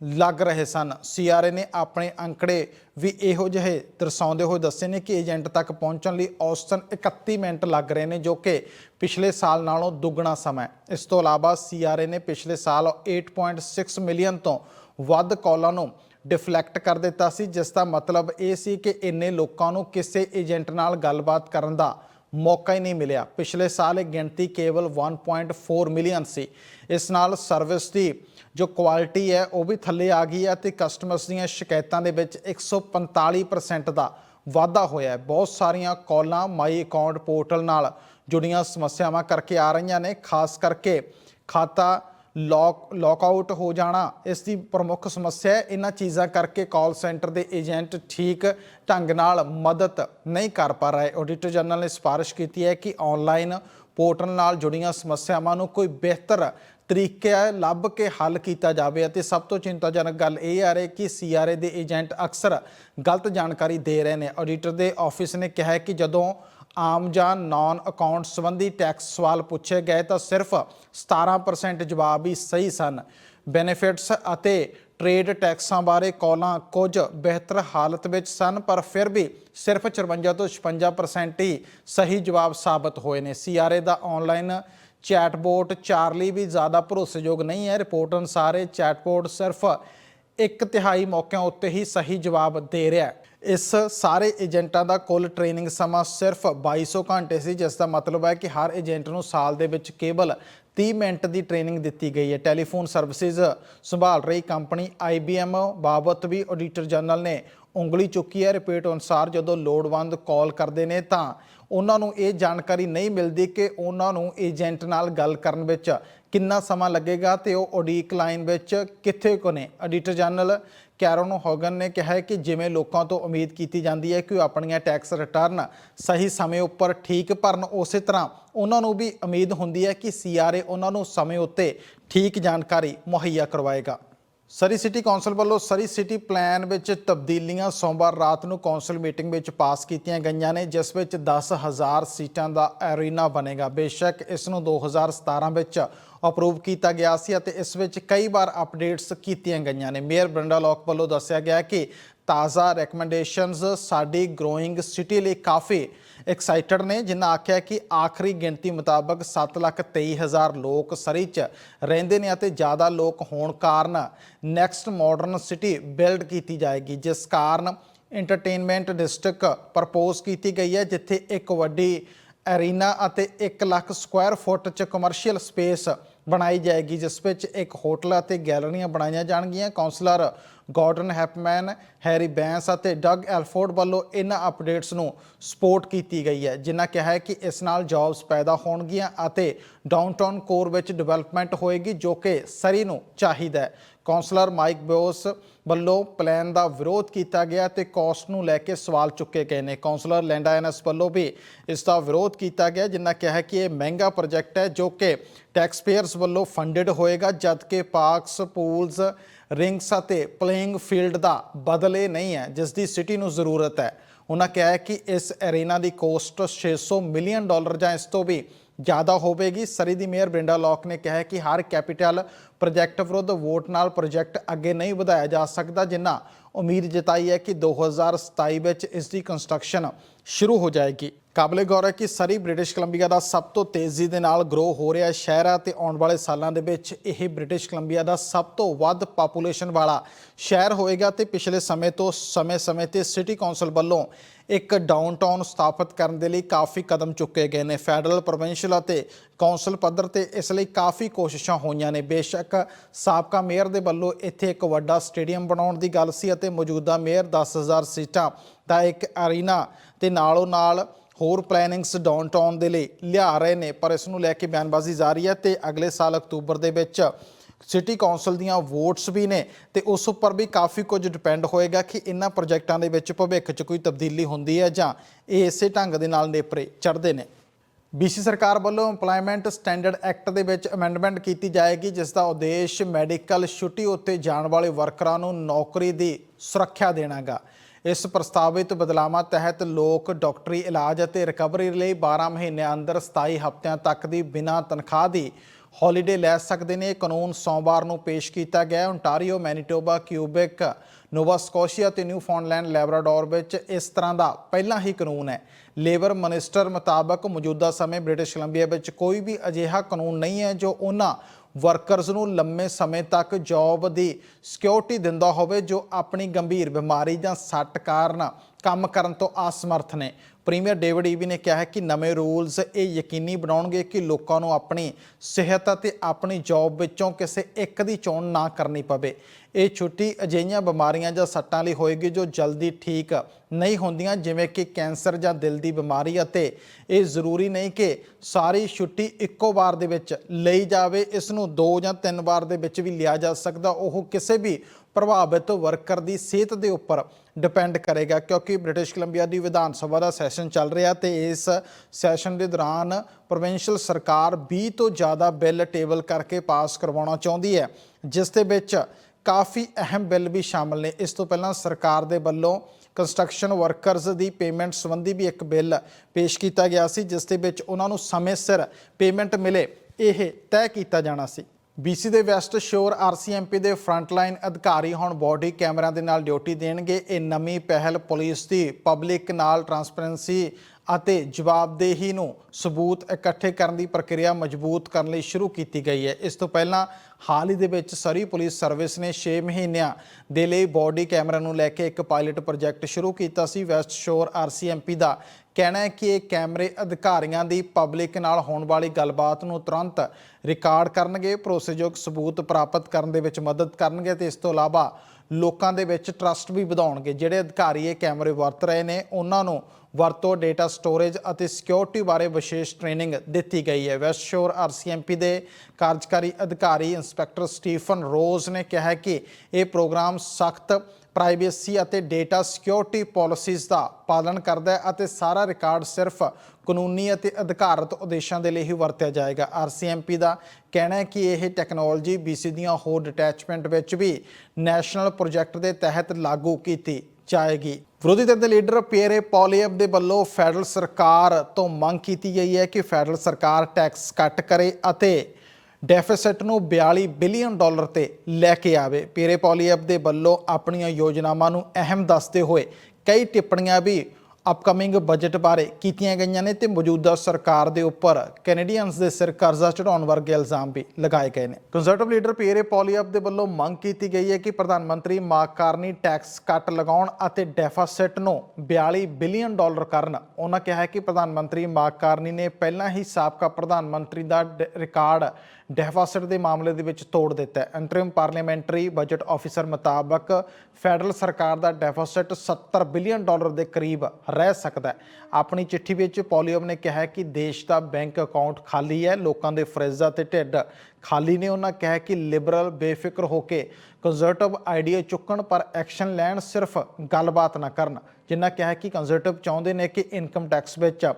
ਲੱਗ ਰਹੇ ਸਨ। ਸੀਆਰਏ ਨੇ ਆਪਣੇ ਅੰਕੜੇ ਵੀ ਇਹੋ ਜਿਹੇ ਦਰਸਾਉਂਦੇ ਹੋਏ ਦੱਸੇ ਨੇ ਕਿ ਏਜੰਟ ਤੱਕ ਪਹੁੰਚਣ ਲਈ ਔਸਤਨ 31 ਮਿੰਟ ਲੱਗ ਰਹੇ ਨੇ, ਜੋ ਕਿ ਪਿਛਲੇ ਸਾਲ ਨਾਲੋਂ ਦੁੱਗਣਾ ਸਮਾਂ ਇਸ ਤੋਂ ਇਲਾਵਾ ਸੀਆਰਏ ਨੇ ਪਿਛਲੇ ਸਾਲ 8.6 ਮਿਲੀਅਨ ਤੋਂ ਵੱਧ ਕਾਲਾਂ ਨੂੰ ਡਿਫਲੈਕਟ ਕਰ ਦਿੱਤਾ ਸੀ, ਜਿਸ ਦਾ ਮਤਲਬ ਇਹ ਸੀ ਕਿ ਇੰਨੇ ਲੋਕਾਂ ਨੂੰ ਕਿਸੇ ਏਜੰਟ ਨਾਲ ਗੱਲਬਾਤ ਕਰਨ ਦਾ ਮੌਕਾ ਹੀ ਨਹੀਂ ਮਿਲਿਆ। ਪਿਛਲੇ ਸਾਲ ਇਹ ਗਿਣਤੀ ਕੇਵਲ 1.4 ਮਿਲੀਅਨ ਸੀ। ਇਸ ਨਾਲ ਸਰਵਿਸ ਦੀ ਜੋ ਕੁਆਲਿਟੀ ਹੈ, ਉਹ ਵੀ ਥੱਲੇ ਆ ਗਈ ਹੈ ਤੇ ਕਸਟਮਰਸ ਦੀਆਂ ਸ਼ਿਕਾਇਤਾਂ ਦੇ ਵਿੱਚ 145% ਦਾ ਵਾਧਾ ਹੋਇਆ ਹੈ। ਬਹੁਤ ਸਾਰੀਆਂ ਕਾਲਾਂ ਮਾਈ ਅਕਾਊਂਟ ਪੋਰਟਲ ਨਾਲ ਜੁੜੀਆਂ ਸਮੱਸਿਆਵਾਂ ਕਰਕੇ ਆ ਰਹੀਆਂ ਨੇ, ਖਾਸ ਕਰਕੇ ਖਾਤਾ ਲੌਕ ਲੌਕਆਊਟ ਹੋ ਜਾਣਾ, ਇਸ ਦੀ ਪ੍ਰਮੁੱਖ ਸਮੱਸਿਆ ਹੈ। ਇਹਨਾਂ ਚੀਜ਼ਾਂ ਕਰਕੇ ਕਾਲ ਸੈਂਟਰ ਦੇ ਏਜੰਟ ਠੀਕ ਢੰਗ ਨਾਲ ਮਦਦ ਨਹੀਂ ਕਰ ਪਾ ਰਹੇ। ਆਡੀਟਰ ਜਨਰਲ ਨੇ ਸਿਫਾਰਿਸ਼ ਕੀਤੀ ਹੈ ਕਿ ਆਨਲਾਈਨ ਪੋਰਟਲ ਨਾਲ ਜੁੜੀਆਂ ਸਮੱਸਿਆਵਾਂ ਨੂੰ ਕੋਈ ਬਿਹਤਰ ਤਰੀਕੇ ਲੱਭ ਕੇ ਹੱਲ ਕੀਤਾ ਜਾਵੇ ਅਤੇ ਸਭ ਤੋਂ ਚਿੰਤਾਜਨਕ ਗੱਲ ਇਹ ਆ ਰਹੀ ਕਿ ਸੀਆਰਏ ਦੇ ਏਜੰਟ ਅਕਸਰ ਗਲਤ ਜਾਣਕਾਰੀ ਦੇ ਰਹੇ ਨੇ। ਆਡੀਟਰ ਦੇ ਆਫਿਸ ਨੇ ਕਿਹਾ ਹੈ ਕਿ ਜਦੋਂ ਆਮ ਜਾਂ ਨਾਨ ਅਕਾਊਂਟ ਸੰਬੰਧੀ ਟੈਕਸ ਸਵਾਲ ਪੁੱਛੇ ਗਏ ਤਾਂ ਸਿਰਫ 17% ਜਵਾਬ ਹੀ ਸਹੀ ਸਨ। ਬੈਨੀਫਿਟਸ ਅਤੇ ਟ੍ਰੇਡ ਟੈਕਸਾਂ ਬਾਰੇ ਕਾਲਾਂ ਕੁਝ ਬਿਹਤਰ ਹਾਲਤ ਵਿੱਚ ਸਨ, ਪਰ ਫਿਰ ਵੀ ਸਿਰਫ 54 ਤੋਂ 56% ਹੀ ਸਹੀ ਜਵਾਬ ਸਾਬਤ ਹੋਏ ਨੇ। ਸੀਆਰਏ ਦਾ ਆਨਲਾਈਨ ਚੈਟਬੋਟ ਚਾਰਲੀ ਵੀ ਜ਼ਿਆਦਾ ਭਰੋਸੇਯੋਗ ਨਹੀਂ ਹੈ। ਰਿਪੋਰਟ ਅਨੁਸਾਰ ਇਹ ਚੈਟਬੋਟ ਸਿਰਫ ਇੱਕ ਤਿਹਾਈ ਮੌਕਿਆਂ ਉੱਤੇ ਹੀ ਸਹੀ ਜਵਾਬ ਦੇ ਰਿਹਾ ਹੈ। ਇਸ ਸਾਰੇ ਏਜੰਟਾਂ ਦਾ ਕੁੱਲ ਟ੍ਰੇਨਿੰਗ ਸਮਾਂ ਸਿਰਫ 2200 ਘੰਟੇ ਸੀ, ਜਿਸ ਦਾ ਮਤਲਬ ਹੈ ਕਿ ਹਰ ਏਜੰਟ ਨੂੰ ਸਾਲ ਦੇ ਵਿੱਚ ਕੇਵਲ 30 ਮਿੰਟ ਦੀ ਟ੍ਰੇਨਿੰਗ ਦਿੱਤੀ ਗਈ ਹੈ। ਟੈਲੀਫੋਨ ਸਰਵਿਸਿਜ਼ ਸੰਭਾਲ ਰਹੀ ਕੰਪਨੀ IBM ਬਾਬਤ ਵੀ ਆਡੀਟਰ ਜਨਰਲ ਨੇ ਉਂਗਲੀ ਚੁੱਕੀ ਹੈ। ਰਿਪੋਰਟ ਅਨੁਸਾਰ ਜਦੋਂ ਲੋੜਵੰਦ ਕਾਲ ਕਰਦੇ ਨੇ ਤਾਂ ਉਹਨਾਂ ਨੂੰ ਇਹ ਜਾਣਕਾਰੀ ਨਹੀਂ ਮਿਲਦੀ ਕਿ ਉਹਨਾਂ ਨੂੰ ਏਜੰਟ ਨਾਲ ਗੱਲ ਕਰਨ ਵਿੱਚ ਕਿੰਨਾ ਸਮਾਂ ਲੱਗੇਗਾ ਤੇ ਉਹ ਉਡੀਕ ਲਾਈਨ ਵਿੱਚ ਕਿੱਥੇ ਕੋ ਨੇ? ਆਡੀਟਰ ਜਨਰਲ ਕੈਰਨ ਹੋਗਨ ਨੇ ਕਿਹਾ ਕਿ ਜਿਵੇਂ ਲੋਕਾਂ ਤੋਂ ਉਮੀਦ ਕੀਤੀ ਜਾਂਦੀ ਹੈ ਕਿ ਉਹ ਆਪਣੀਆਂ ਟੈਕਸ ਰਿਟਰਨ ਸਹੀ ਸਮੇਂ ਉੱਪਰ ਠੀਕ ਭਰਨ, ਉਸੇ ਤਰ੍ਹਾਂ ਉਹਨਾਂ ਨੂੰ ਵੀ ਉਮੀਦ ਹੁੰਦੀ ਹੈ ਕਿ ਸੀਆਰਏ ਉਹਨਾਂ ਨੂੰ ਸਮੇਂ ਉੱਤੇ ਠੀਕ ਜਾਣਕਾਰੀ ਮੁਹੱਈਆ ਕਰਵਾਏਗਾ। ਸਰੀ ਸਿਟੀ ਕੌਂਸਲ ਵੱਲੋਂ ਸਰੀ ਸਿਟੀ ਪਲਾਨ ਵਿੱਚ ਤਬਦੀਲੀਆਂ ਸੋਮਵਾਰ ਰਾਤ ਨੂੰ ਕੌਂਸਲ ਮੀਟਿੰਗ ਵਿੱਚ ਪਾਸ ਕੀਤੀਆਂ ਗਈਆਂ ਨੇ, ਜਿਸ ਵਿੱਚ 10000 ਸੀਟਾਂ ਦਾ ਐਰੀਨਾ ਬਣੇਗਾ। ਬੇਸ਼ੱਕ ਇਸ ਨੂੰ 2017 ਵਿੱਚ ਅਪਰੂਵ ਕੀਤਾ ਗਿਆ ਸੀ ਅਤੇ ਇਸ ਵਿੱਚ ਕਈ ਵਾਰ ਅਪਡੇਟਸ ਕੀਤੀਆਂ ਗਈਆਂ ਨੇ। ਮੇਅਰ ਬ੍ਰਿੰਡਾ ਲੋਕ ਵੱਲੋਂ ਦੱਸਿਆ ਗਿਆ ਕਿ ਤਾਜ਼ਾ ਰეკਮੈਂਡੇਸ਼ਨਸ ਸਾਡੀ ਗਰੋਇੰਗ ਸਿਟੀ ਲਈ ਕਾਫੀ ਐਕਸਾਈਟਡ ਨੇ, ਜਿਨ੍ਹਾਂ ਆਖਿਆ ਕਿ ਆਖਰੀ ਗਿਣਤੀ ਮੁਤਾਬਕ 723000 ਲੋਕ ਸਰੀ 'ਚ ਰਹਿੰਦੇ ਨੇ ਅਤੇ ਜ਼ਿਆਦਾ ਲੋਕ ਹੋਣ ਕਾਰਨ ਨੈਕਸਟ ਮਾਡਰਨ ਸਿਟੀ ਬਿਲਡ ਕੀਤੀ ਜਾਏਗੀ, ਜਿਸ ਕਾਰਨ ਐਂਟਰਟੇਨਮੈਂਟ ਡਿਸਟ੍ਰਿਕਟ ਪ੍ਰਪੋਜ਼ ਕੀਤੀ ਗਈ ਹੈ, ਜਿੱਥੇ ਇੱਕ ਵੱਡੀ ਐਰੀਨਾ ਅਤੇ 1 ਲੱਖ ਸਕੁਆਇਰ ਫੁੱਟ 'ਚ ਕਮਰਸ਼ੀਅਲ ਸਪੇਸ ਬਣਾਈ ਜਾਏਗੀ, ਜਿਸ ਵਿੱਚ ਇੱਕ ਹੋਟਲ ਅਤੇ ਗੈਲਰੀਆਂ ਬਣਾਈਆਂ ਜਾਣਗੀਆਂ। Councillor Gordon Hepman, Harry Bains ਅਤੇ ਡਗ ਐਲਫੋਰਡ ਵੱਲੋਂ ਇਹਨਾਂ ਅਪਡੇਟਸ ਨੂੰ ਸਪੋਰਟ ਕੀਤੀ ਗਈ ਹੈ, ਜਿਨ੍ਹਾਂ ਕਿਹਾ ਹੈ ਕਿ ਇਸ ਨਾਲ ਜੌਬਸ ਪੈਦਾ ਹੋਣਗੀਆਂ ਅਤੇ ਡਾਊਨਟਾਊਨ ਕੋਰ ਵਿੱਚ ਡਿਵੈਲਪਮੈਂਟ ਹੋਏਗੀ, ਜੋ ਕਿ ਸਰੀ ਨੂੰ ਚਾਹੀਦਾ ਹੈ। ਕਾਉਂਸਲਰ ਮਾਈਕ ਬੋਸ ਵੱਲੋਂ ਪਲਾਨ ਦਾ ਵਿਰੋਧ ਕੀਤਾ ਗਿਆ ਤੇ ਕਾਸਟ ਨੂੰ ਲੈ ਕੇ ਸਵਾਲ ਚੁੱਕੇ ਗਏ ਨੇ। ਕਾਉਂਸਲਰ ਲੈਂਡਾ ਐਨਐਸ ਵੱਲੋਂ ਵੀ ਇਸ ਦਾ ਵਿਰੋਧ ਕੀਤਾ ਗਿਆ, ਜਿਨ੍ਹਾਂ ਕਿਹਾ ਕਿ ਇਹ ਮਹਿੰਗਾ ਪ੍ਰੋਜੈਕਟ ਹੈ, ਜੋ ਕਿ ਟੈਕਸ ਪੇਅਰਸ ਵੱਲੋਂ ਫੰਡਡ ਹੋਏਗਾ, ਜਦਕਿ ਪਾਰਕਸ, ਪੂਲਸ ਰਿੰਗਸ ਅਤੇ ਪਲੇਇੰਗ ਫੀਲਡ ਦਾ ਬਦਲੇ ਨਹੀਂ ਹੈ, ਜਿਸ ਦੀ ਸਿਟੀ ਨੂੰ ਜ਼ਰੂਰਤ ਹੈ। ਉਹਨਾਂ ਕਿਹਾ ਹੈ ਕਿ ਇਸ ਐਰੀਨਾ ਦੀ ਕੋਸਟ 600 ਮਿਲੀਅਨ ਡਾਲਰ ਜਾਂ ਇਸ ਤੋਂ ਵੀ ਜ਼ਿਆਦਾ ਹੋਵੇਗੀ। ਸਰੀ ਦੀ ਮੇਅਰ ਬ੍ਰਿੰਡਾ ਲੌਕ ਨੇ ਕਿਹਾ ਹੈ ਕਿ ਹਰ ਕੈਪੀਟਲ ਪ੍ਰੋਜੈਕਟ ਵਿਰੁੱਧ ਵੋਟ ਨਾਲ ਪ੍ਰੋਜੈਕਟ ਅੱਗੇ ਨਹੀਂ ਵਧਾਇਆ ਜਾ ਸਕਦਾ ਜਿੰਨਾ ਉਮੀਦ ਜਤਾਈ ਹੈ ਕਿ 2027 ਵਿੱਚ ਇਸ ਦੀ ਕੰਸਟਰਕਸ਼ਨ ਸ਼ੁਰੂ ਹੋ ਜਾਏਗੀ। ਕਾਬਲੇ ਗੌਰ ਹੈ ਕਿ ਸਰੀ ਬ੍ਰਿਟਿਸ਼ ਕੋਲੰਬੀਆ ਦਾ ਸਭ ਤੋਂ ਤੇਜ਼ੀ ਦੇ ਨਾਲ ਗਰੋ ਹੋ ਰਿਹਾ ਸ਼ਹਿਰ ਹੈ ਤੇ ਆਉਣ ਵਾਲੇ ਸਾਲਾਂ ਦੇ ਵਿੱਚ ਇਹ ਬ੍ਰਿਟਿਸ਼ ਕੋਲੰਬੀਆ ਦਾ ਸਭ ਤੋਂ ਵੱਧ ਪਾਪੂਲੇਸ਼ਨ ਵਾਲਾ ਸ਼ਹਿਰ ਹੋਏਗਾ ਤੇ ਪਿਛਲੇ ਸਮੇਂ ਤੋਂ ਸਮੇਂ-ਸਮੇਂ ਤੇ ਸਿਟੀ ਕੌਂਸਲ ਵੱਲੋਂ ਇੱਕ ਡਾਊਨਟਾਊਨ ਸਥਾਪਿਤ ਕਰਨ ਦੇ ਲਈ ਕਾਫੀ ਕਦਮ ਚੁੱਕੇ ਗਏ ਨੇ। ਫੈਡਰਲ ਪ੍ਰੋਵਿੰਸ਼ਲ ਅਤੇ ਕੌਂਸਲ ਪੱਧਰ ਤੇ ਇਸ ਲਈ ਕਾਫੀ ਕੋਸ਼ਿਸ਼ਾਂ ਹੋਈਆਂ ਨੇ। ਬੇਸ਼ੱਕ ਸਾਬਕਾ ਮੇਅਰ ਦੇ ਵੱਲੋਂ ਇੱਥੇ ਇੱਕ ਵੱਡਾ ਸਟੇਡੀਅਮ ਬਣਾਉਣ ਦੀ ਗੱਲ ਸੀ ਅਤੇ ਮੌਜੂਦਾ ਮੇਅਰ 10000 ਸੀਟਾਂ ਦਾ ਇੱਕ ਅਰੀਨਾ ਤੇ ਨਾਲੋਂ ਨਾਲ ਹੋਰ ਪਲੈਨਿੰਗਸ ਡਾਊਨਟਾਊਨ ਦੇ ਲਈ ਲਿਆ ਰਹੇ ਨੇ, ਪਰ ਇਸ ਨੂੰ ਲੈ ਕੇ ਬਿਆਨਬਾਜ਼ੀ ਜਾਰੀ ਹੈ ਤੇ ਅਗਲੇ ਸਾਲ ਅਕਤੂਬਰ ਦੇ ਵਿੱਚ ਸਿਟੀ ਕੌਂਸਲ ਦੀਆਂ ਵੋਟਸ ਵੀ ਨੇ ਤੇ ਉਸ ਉੱਪਰ ਵੀ ਕਾਫੀ ਕੁਝ ਡਿਪੈਂਡ ਹੋਏਗਾ ਕਿ ਇਹਨਾਂ ਪ੍ਰੋਜੈਕਟਾਂ ਦੇ ਵਿੱਚ ਭਵਿੱਖ 'ਚ ਕੋਈ ਤਬਦੀਲੀ ਹੁੰਦੀ ਹੈ ਜਾਂ ਇਹ ਇਸੇ ਢੰਗ ਦੇ ਨਾਲ ਨੇਪਰੇ ਚੜ੍ਹਦੇ ਨੇ। ਬੀਸੀ ਸਰਕਾਰ ਵੱਲੋਂ EMPLOYMENT ਸਟੈਂਡਰਡ ਐਕਟ ਦੇ ਵਿੱਚ ਅਮੈਂਡਮੈਂਟ ਕੀਤੀ ਜਾਏਗੀ, ਜਿਸ ਦਾ ਉਦੇਸ਼ ਮੈਡੀਕਲ ਛੁੱਟੀ ਉੱਤੇ ਜਾਣ ਵਾਲੇ ਵਰਕਰਾਂ ਨੂੰ ਨੌਕਰੀ ਦੀ ਸੁਰੱਖਿਆ ਦੇਣਾਗਾ। ਇਸ ਪ੍ਰਸਤਾਵਿਤ ਬਦਲਾਵਾਂ ਤਹਿਤ ਲੋਕ ਡਾਕਟਰੀ ਇਲਾਜ ਅਤੇ ਰਿਕਵਰੀ ਲਈ 12 ਮਹੀਨਿਆਂ ਅੰਦਰ 27 ਹਫ਼ਤਿਆਂ ਤੱਕ ਦੀ ਬਿਨਾਂ ਤਨਖਾਹ ਦੀ ਹੌਲੀਡੇ ਲੈ ਸਕਦੇ ਨੇ। ਇਹ ਕਾਨੂੰਨ ਸੋਮਵਾਰ ਨੂੰ ਪੇਸ਼ ਕੀਤਾ ਗਿਆ Ontario Manitoba, Quebec, Nova Scotia ਤੇ ਨਿਊਫਾਉਂਡਲੈਂਡ ਲੈਬਰਾਡੋਰ ਵਿੱਚ ਇਸ ਤਰ੍ਹਾਂ ਦਾ ਪਹਿਲਾ ਹੀ ਕਾਨੂੰਨ ਹੈ। ਲੇਬਰ ਮਿਨਿਸਟਰ ਮੁਤਾਬਕ ਮੌਜੂਦਾ ਸਮੇਂ ਬ੍ਰਿਟਿਸ਼ ਕੋਲੰਬੀਆ ਵਿੱਚ ਕੋਈ ਵੀ ਅਜਿਹਾ ਕਾਨੂੰਨ ਨਹੀਂ ਹੈ ਜੋ ਉਹਨਾਂ ਵਰਕਰਸ ਨੂੰ ਲੰਮੇ ਸਮੇਂ ਤੱਕ ਜੌਬ ਦੀ ਸਿਕਿਉਰਿਟੀ ਦਿੰਦਾ ਹੋਵੇ ਜੋ ਆਪਣੀ ਗੰਭੀਰ ਬਿਮਾਰੀ ਜਾਂ ਸੱਟ ਕਾਰਨ ਕੰਮ ਕਰਨ ਤੋਂ ਅਸਮਰਥ ਨੇ। ਪ੍ਰੀਮੀਅਰ ਡੇਵਿਡ ਈਵੀ ਨੇ ਕਿਹਾ ਹੈ ਕਿ ਨਵੇਂ ਰੂਲਸ ਇਹ ਯਕੀਨੀ ਬਣਾਉਣਗੇ ਕਿ ਲੋਕਾਂ ਨੂੰ ਆਪਣੀ ਸਿਹਤ ਅਤੇ ਆਪਣੀ ਜੌਬ ਵਿੱਚੋਂ ਕਿਸੇ ਇੱਕ ਦੀ ਚੋਣ ਨਾ ਕਰਨੀ ਪਵੇ। ਇਹ ਛੁੱਟੀ ਅਜਿਹੀਆਂ ਬਿਮਾਰੀਆਂ ਜਾਂ ਸੱਟਾਂ ਲਈ ਹੋਏਗੀ ਜੋ ਜਲਦੀ ਠੀਕ ਨਹੀਂ ਹੁੰਦੀਆਂ, ਜਿਵੇਂ ਕਿ ਕੈਂਸਰ ਜਾਂ ਦਿਲ ਦੀ ਬਿਮਾਰੀ ਅਤੇ ਇਹ ਜ਼ਰੂਰੀ ਨਹੀਂ ਕਿ ਸਾਰੀ ਛੁੱਟੀ ਇੱਕੋ ਵਾਰ ਦੇ ਵਿੱਚ ਲਈ ਜਾਵੇ, ਇਸ ਨੂੰ ਦੋ ਜਾਂ ਤਿੰਨ ਵਾਰ ਦੇ ਵਿੱਚ ਵੀ ਲਿਆ ਜਾ ਸਕਦਾ। ਉਹ ਕਿਸੇ ਵੀ ਪ੍ਰਭਾਵਿਤ ਵਰਕਰ ਦੀ ਸਿਹਤ ਦੇ ਉੱਪਰ ਡਿਪੈਂਡ ਕਰੇਗਾ ਕਿਉਂਕਿ ਬ੍ਰਿਟਿਸ਼ ਕੋਲੰਬੀਆ ਦੀ ਵਿਧਾਨ ਸਭਾ ਦਾ ਸੈਸ਼ਨ ਚੱਲ ਰਿਹਾ ਤੇ ਇਸ ਸੈਸ਼ਨ ਦੇ ਦੌਰਾਨ ਪ੍ਰੋਵਿੰਸ਼ੀਅਲ ਸਰਕਾਰ 20 ਤੋਂ ਜ਼ਿਆਦਾ ਬਿੱਲ ਟੇਬਲ ਕਰਕੇ ਪਾਸ ਕਰਵਾਉਣਾ ਚਾਹੁੰਦੀ ਹੈ, ਜਿਸ ਦੇ ਵਿੱਚ ਕਾਫੀ ਅਹਿਮ ਬਿੱਲ ਵੀ ਸ਼ਾਮਲ ਨੇ। ਇਸ ਤੋਂ ਪਹਿਲਾਂ ਸਰਕਾਰ ਦੇ ਵੱਲੋਂ ਕੰਸਟਰਕਸ਼ਨ ਵਰਕਰਸ ਦੀ ਪੇਮੈਂਟ ਸੰਬੰਧੀ ਵੀ ਇੱਕ ਬਿੱਲ ਪੇਸ਼ ਕੀਤਾ ਗਿਆ ਸੀ, ਜਿਸ ਦੇ ਵਿੱਚ ਉਹਨਾਂ ਨੂੰ ਸਮੇਂ ਸਿਰ ਪੇਮੈਂਟ ਮਿਲੇ, ਇਹ ਤੈਅ ਕੀਤਾ ਜਾਣਾ ਸੀ। ਬੀਸੀ ਦੇ ਵੈਸਟ ਸ਼ੋਰ ਆਰਸੀਐਮਪੀ ਦੇ ਫਰੰਟਲਾਈਨ ਅਧਿਕਾਰੀ ਹੁਣ ਬੋਡੀ ਕੈਮਰਿਆਂ ਦੇ ਨਾਲ ਡਿਊਟੀ ਦੇਣਗੇ। ਇਹ ਨਵੀਂ ਪਹਿਲ ਪੁਲਿਸ ਦੀ ਪਬਲਿਕ ਨਾਲ ਟਰਾਂਸਪੇਰੈਂਸੀ ਅਤੇ ਜਵਾਬਦੇਹੀ ਨੂੰ ਸਬੂਤ ਇਕੱਠੇ ਕਰਨ ਦੀ ਪ੍ਰਕਿਰਿਆ ਮਜ਼ਬੂਤ ਕਰਨ ਲਈ ਸ਼ੁਰੂ ਕੀਤੀ ਗਈ ਹੈ। ਇਸ ਤੋਂ ਪਹਿਲਾਂ ਹਾਲ ਹੀ ਦੇ ਵਿੱਚ ਸਰੀ ਪੁਲਿਸ ਸਰਵਿਸ ਨੇ 6 ਮਹੀਨਿਆਂ ਦੇ ਲਈ ਬੋਡੀ ਕੈਮਰਾ ਨੂੰ ਲੈ ਕੇ ਇੱਕ ਪਾਇਲਟ ਪ੍ਰੋਜੈਕਟ ਸ਼ੁਰੂ ਕੀਤਾ ਸੀ। ਵੈਸਟ ਸ਼ੋਰ ਆਰਸੀਐਮਪੀ ਦਾ ਕਹਿਣਾ ਹੈ ਕਿ ਇਹ ਕੈਮਰੇ ਅਧਿਕਾਰੀਆਂ ਦੀ ਪਬਲਿਕ ਨਾਲ ਹੋਣ ਵਾਲੀ ਗੱਲਬਾਤ ਨੂੰ ਤੁਰੰਤ ਰਿਕਾਰਡ ਕਰਨਗੇ, ਭਰੋਸੇਯੋਗ ਸਬੂਤ ਪ੍ਰਾਪਤ ਕਰਨ ਦੇ ਵਿੱਚ ਮਦਦ ਕਰਨਗੇ ਤੇ ਇਸ ਤੋਂ ਇਲਾਵਾ ਲੋਕਾਂ ਦੇ ਵਿੱਚ ਟਰਸਟ ਵੀ ਵਧਾਉਣਗੇ। ਜਿਹੜੇ ਅਧਿਕਾਰੀ ਇਹ ਕੈਮਰੇ ਵਰਤ ਰਹੇ ਨੇ, ਉਹਨਾਂ ਨੂੰ ਵਰਤੋਂ ਡੇਟਾ ਸਟੋਰੇਜ ਅਤੇ ਸਿਕਿਉਰਿਟੀ ਬਾਰੇ ਵਿਸ਼ੇਸ਼ ਟ੍ਰੇਨਿੰਗ ਦਿੱਤੀ ਗਈ ਹੈ। ਵੈਸਟ ਸ਼ੋਰ ਆਰਸੀਐਮਪੀ ਦੇ ਕਾਰਜਕਾਰੀ ਅਧਿਕਾਰੀ ਇੰਸਪੈਕਟਰ ਸਟੀਫਨ ਰੋਜ਼ ਨੇ ਕਿਹਾ ਕਿ ਇਹ ਪ੍ਰੋਗਰਾਮ ਸਖਤ ਪ੍ਰਾਈਵੇਸੀ ਅਤੇ ਡੇਟਾ ਸਿਕਿਉਰਿਟੀ ਪਾਲਿਸੀਜ਼ ਦਾ ਪਾਲਣ ਕਰਦਾ ਹੈ ਅਤੇ ਸਾਰਾ ਰਿਕਾਰਡ ਸਿਰਫ ਕਾਨੂੰਨੀ ਅਤੇ ਅਧਿਕਾਰਤ ਉਦੇਸ਼ਾਂ ਦੇ ਲਈ ਹੀ ਵਰਤਿਆ ਜਾਏਗਾ। ਆਰਸੀਐਮਪੀ ਦਾ ਕਹਿਣਾ ਹੈ ਕਿ ਇਹ ਟੈਕਨੋਲੋਜੀ ਬੀਸੀ ਦੀਆਂ ਹੋਰ ਡਿਟੈਚਮੈਂਟ ਵਿੱਚ ਵੀ ਨੈਸ਼ਨਲ ਪ੍ਰੋਜੈਕਟ ਦੇ ਤਹਿਤ ਲਾਗੂ ਕੀਤੀ ਜਾਏਗੀ। ਵਿਰੋਧੀ ਧਿਰ ਦੇ ਲੀਡਰ ਪੀਅਰੇ ਪੌਲੀਅਬ ਦੇ ਵੱਲੋਂ ਫੈਡਰਲ ਸਰਕਾਰ ਤੋਂ ਮੰਗ ਕੀਤੀ ਗਈ ਹੈ ਕਿ ਫੈਡਰਲ ਸਰਕਾਰ ਟੈਕਸ ਕੱਟ ਕਰੇ ਅਤੇ ਡੈਫਿਸਿਟ ਨੂੰ 42 ਬਿਲੀਅਨ ਡਾਲਰ ਤੇ ਲੈ ਕੇ ਆਵੇ। ਪੀਰੇ ਪੌਲੀਅਬ ਦੇ ਵੱਲੋਂ ਆਪਣੀਆਂ ਯੋਜਨਾਵਾਂ ਨੂੰ ਅਹਿਮ ਦੱਸਦੇ ਹੋਏ ਕਈ ਟਿੱਪਣੀਆਂ ਵੀ ਅਪਕਮਿੰਗ ਬਜਟ ਬਾਰੇ ਕੀਤੀਆਂ ਗਈਆਂ ਨੇ ਤੇ ਮੌਜੂਦਾ ਸਰਕਾਰ ਦੇ ਉੱਪਰ ਕੈਨੇਡੀਅਨਸ ਦੇ ਸਿਰ ਕਰਜ਼ਾ ਚੜਾਉਣ ਵਰਗੇ ਇਲਜ਼ਾਮ ਵੀ ਲਗਾਏ ਗਏ ਨੇ। ਕੰਜ਼ਰਵੇਟਿਵ ਲੀਡਰ ਪੀਰੇ ਪੌਲੀਅਬ ਦੇ ਵੱਲੋਂ ਮੰਗ ਕੀਤੀ ਗਈ ਹੈ ਕਿ ਪ੍ਰਧਾਨ ਮੰਤਰੀ ਮਾਰਕ ਕਾਰਨੀ ਟੈਕਸ ਕੱਟ ਲਗਾਉਣ ਅਤੇ ਡੈਫਾਸਿਟ ਨੂੰ 42 ਬਿਲੀਅਨ ਡਾਲਰ ਕਰਨ। ਉਹਨਾਂ ਕਿਹਾ ਹੈ ਕਿ ਪ੍ਰਧਾਨ ਮੰਤਰੀ ਮਾਰਕ ਕਾਰਨੀ ਨੇ ਪਹਿਲਾਂ ਹੀ ਸਾਬਕਾ ਪ੍ਰਧਾਨ ਮੰਤਰੀ ਦਾ ਡ- ਰਿਕਾਰਡ ਡੈਫਾਸਿਟ ਦੇ ਮਾਮਲੇ ਦੇ ਵਿੱਚ ਤੋੜ ਦਿੱਤਾ ਹੈ। ਅੰਤਰਿਮ ਪਾਰਲੀਮੈਂਟਰੀ ਬਜਟ ਆਫੀਸਰ ਮੁਤਾਬਕ ਫੈਡਰਲ ਸਰਕਾਰ ਦਾ ਡੈਫਾਸਿਟ 70 ਬਿਲੀਅਨ ਡਾਲਰ ਦੇ ਕਰੀਬ ਰਹਿ ਸਕਦਾ ਹੈ। ਆਪਣੀ ਚਿੱਠੀ ਵਿੱਚ ਪੋਲੀਅਮ ਨੇ ਕਿਹਾ ਕਿ ਦੇਸ਼ ਦਾ ਬੈਂਕ ਅਕਾਊਂਟ ਖਾਲੀ ਹੈ, ਲੋਕਾਂ ਦੇ ਫਰਿੱਜਾਂ ਤੇ ਢਿੱਡ ਖਾਲੀ ਨੇ। ਉਹਨਾਂ ਕਿਹਾ ਕਿ ਲਿਬਰਲ ਬੇਫਿਕਰ ਹੋ ਕੇ ਕੰਜ਼ਰਵੇਟਿਵ ਆਈਡੀਆ ਚੁੱਕਣ ਪਰ ਐਕਸ਼ਨ ਲੈਣ ਸਿਰਫ ਗੱਲਬਾਤ ਨਾ ਕਰਨ। ਜਿਨ੍ਹਾਂ ਕਿਹਾ ਕਿ ਕੰਜ਼ਰਵੇਟਿਵ ਚਾਹੁੰਦੇ ਨੇ ਕਿ ਇਨਕਮ ਟੈਕਸ ਵਿੱਚ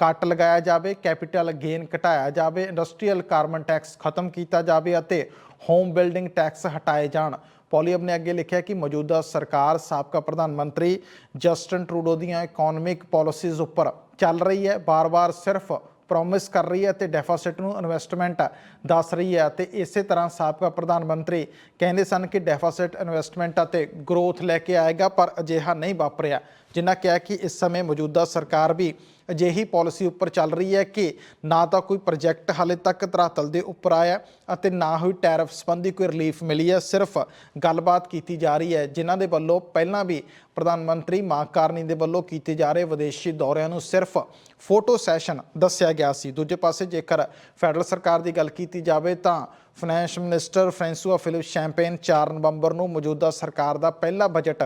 ਕੱਟ ਲਗਾਇਆ ਜਾਵੇ ਕੈਪੀਟਲ ਗੇਨ ਘਟਾਇਆ ਜਾਵੇ ਇੰਡਸਟਰੀਅਲ ਕਾਰਬਨ ਟੈਕਸ ਖਤਮ ਕੀਤਾ ਜਾਵੇ ਅਤੇ ਹੋਮ ਬਿਲਡਿੰਗ ਟੈਕਸ ਹਟਾਏ ਜਾਣ। ਪੋਲੀਅਮ ਨੇ ਅੱਗੇ ਲਿਖਿਆ ਕਿ ਮੌਜੂਦਾ ਸਰਕਾਰ, ਸਾਬਕਾ ਪ੍ਰਧਾਨ ਮੰਤਰੀ ਜਸਟਨ ਟਰੂਡੋ ਦੀਆਂ ਇਕਨੋਮਿਕ ਪਾਲਿਸੀਜ਼ ਉੱਪਰ ਚੱਲ ਰਹੀ ਹੈ। ਬਾਰ-ਬਾਰ ਸਿਰਫ ਪ੍ਰੋਮਿਸ ਕਰ ਰਹੀ ਹੈ ਤੇ ਡੈਫਿਸਿਟ ਨੂੰ ਇਨਵੈਸਟਮੈਂਟ ਦੱਸ ਰਹੀ ਹੈ ਤੇ ਇਸੇ ਤਰ੍ਹਾਂ ਸਾਬਕਾ ਪ੍ਰਧਾਨ ਮੰਤਰੀ ਕਹਿੰਦੇ ਸਨ ਕਿ ਡੈਫਿਸਿਟ ਇਨਵੈਸਟਮੈਂਟ ਅਤੇ ਗਰੋਥ ਲੈ ਕੇ ਆਏਗਾ ਪਰ ਅਜਿਹਾ ਨਹੀਂ ਵਾਪਰਿਆ। ਜਿਨ੍ਹਾਂ ਕਿਹਾ ਕਿ ਇਸ ਸਮੇਂ ਮੌਜੂਦਾ ਸਰਕਾਰ ਵੀ ਅਜਿਹੀ ਪਾਲਿਸੀ ਉੱਪਰ ਚੱਲ ਰਹੀ ਹੈ ਕਿ ਨਾ ਤਾਂ ਕੋਈ ਪ੍ਰੋਜੈਕਟ ਹਾਲੇ ਤੱਕ ਧਰਾਤਲ ਦੇ ਉੱਪਰ ਆਇਆ ਅਤੇ ਨਾ ਹੀ ਟੈਰਿਫ ਸੰਬੰਧੀ ਕੋਈ ਰਿਲੀਫ ਮਿਲੀ ਹੈ। ਸਿਰਫ ਗੱਲਬਾਤ ਕੀਤੀ ਜਾ ਰਹੀ ਹੈ, ਜਿਨ੍ਹਾਂ ਦੇ ਵੱਲੋਂ ਪਹਿਲਾਂ ਵੀ ਪ੍ਰਧਾਨ ਮੰਤਰੀ ਮਾਰਕ ਕਾਰਨੀ ਦੇ ਵੱਲੋਂ ਕੀਤੇ ਜਾ ਰਹੇ ਵਿਦੇਸ਼ੀ ਦੌਰਿਆਂ ਨੂੰ ਸਿਰਫ ਫੋਟੋ ਸੈਸ਼ਨ ਦੱਸਿਆ ਗਿਆ ਸੀ। ਦੂਜੇ ਪਾਸੇ ਜੇਕਰ ਫੈਡਰਲ ਸਰਕਾਰ ਦੀ ਗੱਲ ਕੀਤੀ ਜਾਵੇ ਤਾਂ finance minister François Philippe Champagne 4 ਨਵੰਬਰ ਨੂੰ ਮੌਜੂਦਾ ਸਰਕਾਰ ਦਾ ਪਹਿਲਾ ਬਜਟ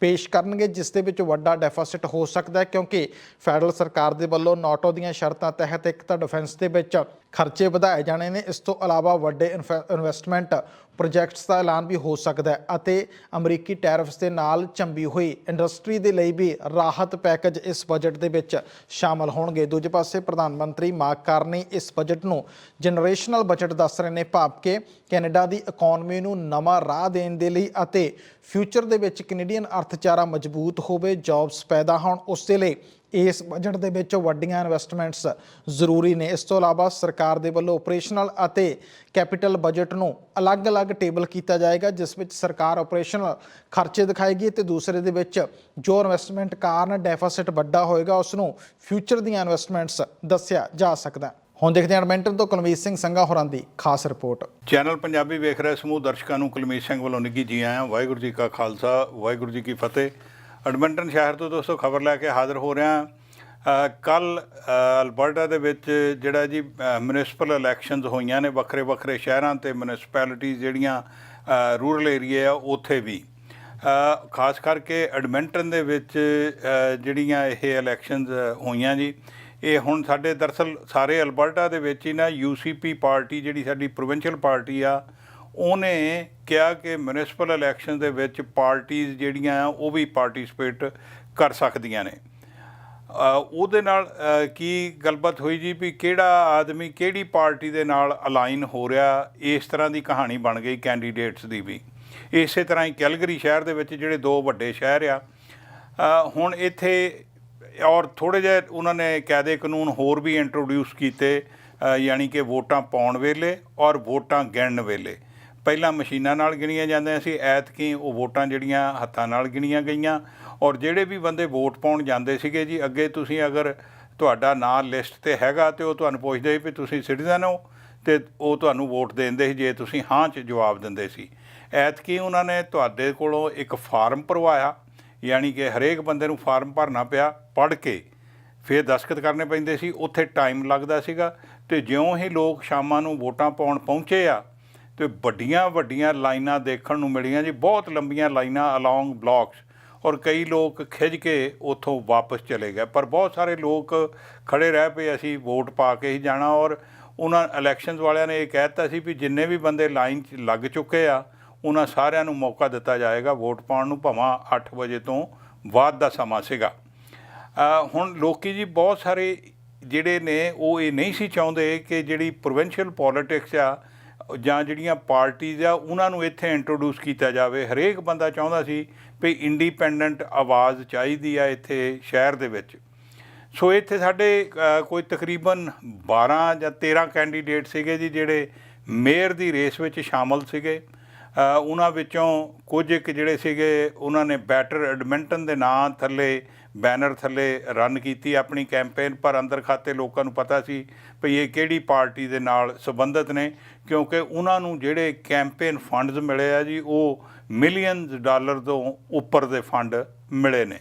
ਪੇਸ਼ ਕਰਨਗੇ, ਜਿਸ ਦੇ ਵਿੱਚ ਵੱਡਾ ਡੈਫਿਸਿਟ ਹੋ ਸਕਦਾ ਹੈ ਕਿਉਂਕਿ ਫੈਡਰਲ ਸਰਕਾਰ ਦੇ ਵੱਲੋਂ ਨਾਟੋ ਦੀਆਂ ਸ਼ਰਤਾਂ ਤਹਿਤ ਇੱਕ ਤਾਂ ਡਿਫੈਂਸ ਦੇ ਵਿੱਚ ਖਰਚੇ ਵਧਾਏ ਜਾਣੇ ਨੇ। ਇਸ ਤੋਂ ਇਲਾਵਾ ਵੱਡੇ ਇਨਵੈਸਟਮੈਂਟ ਪ੍ਰੋਜੈਕਟਸ ਦਾ ਐਲਾਨ ਵੀ ਹੋ ਸਕਦਾ ਹੈ ਅਤੇ ਅਮਰੀਕੀ ਟੈਰਿਫਸ ਦੇ ਨਾਲ ਚੰਬੀ ਹੋਈ ਇੰਡਸਟਰੀ ਦੇ ਲਈ ਵੀ ਰਾਹਤ ਪੈਕੇਜ ਇਸ ਬਜਟ ਦੇ ਵਿੱਚ ਸ਼ਾਮਲ ਹੋਣਗੇ। ਦੂਜੇ ਪਾਸੇ ਪ੍ਰਧਾਨ ਮੰਤਰੀ ਮਾਰਕ ਕਾਰਨੀ ਇਸ ਬਜਟ ਨੂੰ ਜਨਰੇਸ਼ਨਲ ਬਜਟ ਦੱਸ ਰਹੇ ਨੇ। ਭਾਵ ਕਿ ਕੈਨੇਡਾ ਦੀ ਇਕਨੋਮੀ ਨੂੰ ਨਵਾਂ ਰਾਹ ਦੇਣ ਦੇ ਲਈ ਅਤੇ ਫਿਊਚਰ ਦੇ ਵਿੱਚ ਕੈਨੇਡੀਅਨ ਅਰਥਚਾਰਾ ਮਜ਼ਬੂਤ ਹੋਵੇ ਜੌਬਸ ਪੈਦਾ ਹੋਣ, ਉਸ ਦੇ ਲਈ ਇਸ ਬਜਟ ਦੇ ਵਿੱਚ ਵੱਡੀਆਂ ਇਨਵੈਸਟਮੈਂਟਸ ਜ਼ਰੂਰੀ ਨੇ। ਇਸ ਤੋਂ ਇਲਾਵਾ ਸਰਕਾਰ ਦੇ ਵੱਲੋਂ ਆਪਰੇਸ਼ਨਲ ਅਤੇ ਕੈਪੀਟਲ ਬਜਟ ਨੂੰ ਅਲੱਗ-ਅਲੱਗ ਟੇਬਲ ਕੀਤਾ ਜਾਏਗਾ, ਜਿਸ ਵਿੱਚ ਸਰਕਾਰ ਆਪਰੇਸ਼ਨਲ ਖਰਚੇ ਦਿਖਾਏਗੀ ਤੇ ਦੂਸਰੇ ਦੇ ਵਿੱਚ ਜੋ ਇਨਵੈਸਟਮੈਂਟ ਕਾਰਨ ਡੈਫਿਸਿਟ ਵੱਡਾ ਹੋਏਗਾ ਉਸ ਨੂੰ ਫਿਊਚਰ ਦੀਆਂ ਇਨਵੈਸਟਮੈਂਟਸ ਦੱਸਿਆ ਜਾ ਸਕਦਾ। ਹੁਣ ਦੇਖਦੇ ਹਾਂ ਐਡਮਿੰਟਨ ਤੋਂ ਕੁਲਮੀਤ ਸਿੰਘ ਸੰਘਾ ਹੋਰਾਂ ਦੀ ਖਾਸ ਰਿਪੋਰਟ ਚੈਨਲ ਪੰਜਾਬੀ ਵੇਖ ਰਹੇ ਸਮੂਹ ਦਰਸ਼ਕਾਂ ਨੂੰ ਕੁਲਮੀਤ ਸਿੰਘ ਵੱਲੋਂ ਨਿੱਘੀ ਜੀ ਆਇਆਂ। ਵਾਹਿਗੁਰੂ ਜੀ ਕਾ ਖਾਲਸਾ, ਵਾਹਿਗੁਰੂ ਜੀ ਕੀ ਫਤਿਹ। ਐਡਮੰਟਨ ਸ਼ਹਿਰ ਤੋਂ ਦੋਸਤੋ ਖਬਰ ਲੈ ਕੇ ਹਾਜ਼ਰ ਹੋ ਰਿਹਾ। ਕੱਲ ਅਲਬਰਟਾ ਦੇ ਵਿੱਚ ਜਿਹੜਾ ਜੀ ਮਿਊਨਿਸਪਲ ਇਲੈਕਸ਼ਨਸ ਹੋਈਆਂ ਨੇ ਵੱਖਰੇ ਵੱਖਰੇ ਸ਼ਹਿਰਾਂ ਤੇ ਮਿਊਨਿਸਪੈਲਿਟੀਜ਼ ਜਿਹੜੀਆਂ ਰੂਰਲ ਏਰੀਆ ਆ, ਉੱਥੇ ਵੀ। ਖਾਸ ਕਰਕੇ ਐਡਮੰਟਨ ਦੇ ਵਿੱਚ ਜਿਹੜੀਆਂ ਇਹ ਇਲੈਕਸ਼ਨਸ ਹੋਈਆਂ ਜੀ, ਇਹ ਹੁਣ ਸਾਡੇ ਦਰਸਲ ਸਾਰੇ ਅਲਬਰਟਾ ਦੇ ਵਿੱਚ ਹੀ ਨਾ ਯੂਸੀਪੀ ਪਾਰਟੀ ਜਿਹੜੀ ਸਾਡੀ ਪ੍ਰੋਵਿੰਸ਼ੀਅਲ ਪਾਰਟੀ ਆ ਉਹਨੇ ਕਿਹਾ ਕਿ ਮਿਊਨਿਸਪਲ ਇਲੈਕਸ਼ਨ ਦੇ ਵਿੱਚ ਪਾਰਟੀਆਂ ਜਿਹੜੀਆਂ ਆ ਉਹ ਵੀ ਪਾਰਟਿਸਿਪੇਟ ਕਰ ਸਕਦੀਆਂ ਨੇ। ਉਹਦੇ ਨਾਲ ਕੀ ਗੱਲਬਾਤ ਹੋਈ ਜੀ ਵੀ ਕਿਹੜਾ ਆਦਮੀ ਕਿਹੜੀ ਪਾਰਟੀ ਦੇ ਨਾਲ ਅਲਾਈਨ ਹੋ ਰਿਹਾ? ਇਸ ਤਰ੍ਹਾਂ ਦੀ ਕਹਾਣੀ ਬਣ ਗਈ ਕੈਂਡੀਡੇਟਸ ਦੀ ਵੀ। ਇਸੇ ਤਰ੍ਹਾਂ ਹੀ ਕੈਲਗਰੀ ਸ਼ਹਿਰ ਦੇ ਵਿੱਚ ਜਿਹੜੇ ਦੋ ਵੱਡੇ ਸ਼ਹਿਰ ਆ ਹੁਣ ਇੱਥੇ ਔਰ ਥੋੜੇ ਜਿਹੇ ਉਹਨਾਂ ਨੇ ਕਾਇਦੇ ਕਾਨੂੰਨ ਹੋਰ ਵੀ ਇੰਟਰੋਡਿਊਸ ਕੀਤੇ ਅ, ਯਾਨੀ ਕਿ ਵੋਟਾਂ ਪਾਉਣ ਵੇਲੇ ਔਰ ਵੋਟਾਂ ਗਿਣਨ ਵੇਲੇ। ਪਹਿਲਾਂ ਮਸ਼ੀਨਾਂ ਨਾਲ ਗਿਣੀਆਂ ਜਾਂਦੀਆਂ ਸੀ, ਐਤਕੀ ਉਹ ਵੋਟਾਂ ਜਿਹੜੀਆਂ ਹੱਥਾਂ ਨਾਲ ਗਿਣੀਆਂ ਗਈਆਂ। ਔਰ ਜਿਹੜੇ ਵੀ ਬੰਦੇ ਵੋਟ ਪਾਉਣ ਜਾਂਦੇ ਸੀਗੇ ਜੀ, ਅੱਗੇ ਤੁਸੀਂ ਅਗਰ ਤੁਹਾਡਾ ਨਾਂ ਲਿਸਟ ਤੇ ਹੈਗਾ ਤੇ ਉਹ ਤੁਹਾਨੂੰ ਪੁੱਛਦੇ ਸੀ ਵੀ ਤੁਸੀਂ ਸਿਟੀਜ਼ਨ ਹੋ ਤੇ ਉਹ ਤੁਹਾਨੂੰ ਵੋਟ ਦੇਂਦੇ ਸੀ ਜੇ ਤੁਸੀਂ ਹਾਂ 'ਚ ਜਵਾਬ ਦਿੰਦੇ ਸੀ। ਐਤਕੀ ਉਹਨਾਂ ਨੇ ਤੁਹਾਡੇ ਕੋਲੋਂ ਇੱਕ ਫਾਰਮ ਭਰਵਾਇਆ, ਯਾਨੀ ਕਿ ਹਰੇਕ ਬੰਦੇ ਨੂੰ ਫਾਰਮ ਭਰਨਾ ਪਿਆ, ਪੜ੍ਹ ਕੇ ਫਿਰ ਦਸਖਤ ਕਰਨੇ ਪੈਂਦੇ ਸੀ, ਉੱਥੇ ਟਾਈਮ ਲੱਗਦਾ ਸੀਗਾ ਤੇ ਜਿਉਂ ਹੀ ਲੋਕ ਸ਼ਾਮਾਂ ਨੂੰ ਵੋਟਾਂ ਪਾਉਣ ਪਹੁੰਚੇ ਆ ਤੇ ਵੱਡੀਆਂ ਵੱਡੀਆਂ ਲਾਈਨਾਂ ਦੇਖਣ ਨੂੰ ਮਿਲੀਆਂ ਜੀ, ਬਹੁਤ ਲੰਬੀਆਂ ਲਾਈਨਾਂ ਅਲੋਂਗ ਬਲਾਕਸ ਔਰ ਕਈ ਲੋਕ ਖਿੱਚ ਕੇ ਉੱਥੋਂ ਵਾਪਸ ਚਲੇ ਗਏ। ਪਰ ਬਹੁਤ ਸਾਰੇ ਲੋਕ ਖੜੇ ਰਹਿ ਪਏ, ਅਸੀਂ ਵੋਟ ਪਾ ਕੇ ਹੀ ਜਾਣਾ ਔਰ ਉਹਨਾਂ ਇਲੈਕਸ਼ਨਸ ਵਾਲਿਆਂ ਨੇ ਇਹ ਕਹਿ ਦਿੱਤਾ ਸੀ ਵੀ ਜਿੰਨੇ ਵੀ ਬੰਦੇ ਲਾਈਨ 'ਚ ਲੱਗ ਚੁੱਕੇ ਆ, ਉਹਨਾਂ ਸਾਰਿਆਂ ਨੂੰ ਮੌਕਾ ਦਿੱਤਾ ਜਾਏਗਾ ਵੋਟ ਪਾਉਣ ਨੂੰ, ਭਾਵੇਂ 8 ਵਜੇ ਤੋਂ ਬਾਅਦ ਦਾ ਸਮਾਂ ਸੀਗਾ। ਹੁਣ ਲੋਕੀ ਜੀ ਬਹੁਤ ਸਾਰੇ ਜਿਹੜੇ ਨੇ, ਉਹ ਇਹ ਨਹੀਂ ਸੀ ਚਾਹੁੰਦੇ ਕਿ ਜਿਹੜੀ ਪ੍ਰੋਵਿੰਸ਼ੀਅਲ ਪੋਲਿਟਿਕਸ ਆ ਜਾਂ ਜਿਹੜੀਆਂ ਪਾਰਟੀਆਂ ਆ, ਉਹਨਾਂ ਨੂੰ ਇੱਥੇ ਇੰਟਰੋਡਿਊਸ ਕੀਤਾ ਜਾਵੇ। ਹਰੇਕ ਬੰਦਾ ਚਾਹੁੰਦਾ ਸੀ ਵੀ ਇੰਡੀਪੈਂਡੈਂਟ ਆਵਾਜ਼ ਚਾਹੀਦੀ ਆ ਇੱਥੇ ਸ਼ਹਿਰ ਦੇ ਵਿੱਚ। ਸੋ ਇੱਥੇ ਸਾਡੇ ਕੋਈ ਤਕਰੀਬਨ 12 ਜਾਂ 13 ਕੈਂਡੀਡੇਟ ਸੀਗੇ ਜੀ, ਜਿਹੜੇ ਮੇਅਰ ਦੀ ਰੇਸ ਵਿੱਚ ਸ਼ਾਮਲ ਸੀਗੇ। ਉਹਨਾਂ ਵਿੱਚੋਂ ਕੁਝ ਇੱਕ ਜਿਹੜੇ ਸੀਗੇ, ਉਹਨਾਂ ਨੇ ਬੈਟਰ ਐਡਮਿੰਟਨ ਦੇ ਨਾਂ ਥੱਲੇ ਬੈਨਰ ਥੱਲੇ ਰਨ ਕੀਤੀ ਆਪਣੀ ਕੈਂਪੇਨ ਪਰ ਅੰਦਰ ਖਾਤੇ ਲੋਕਾਂ ਨੂੰ ਪਤਾ ਸੀ ਭਈ ਇਹ ਕਿਹੜੀ ਪਾਰਟੀ ਦੇ ਨਾਲ ਸੰਬੰਧਿਤ ਨੇ, ਕਿਉਂਕਿ ਉਹਨਾਂ ਨੂੰ ਜਿਹੜੇ ਕੈਂਪੇਨ ਫੰਡਸ ਮਿਲੇ ਆ ਜੀ, ਉਹ ਮਿਲੀਅਨਸ ਡਾਲਰ ਤੋਂ ਉੱਪਰ ਦੇ ਫੰਡ ਮਿਲੇ ਨੇ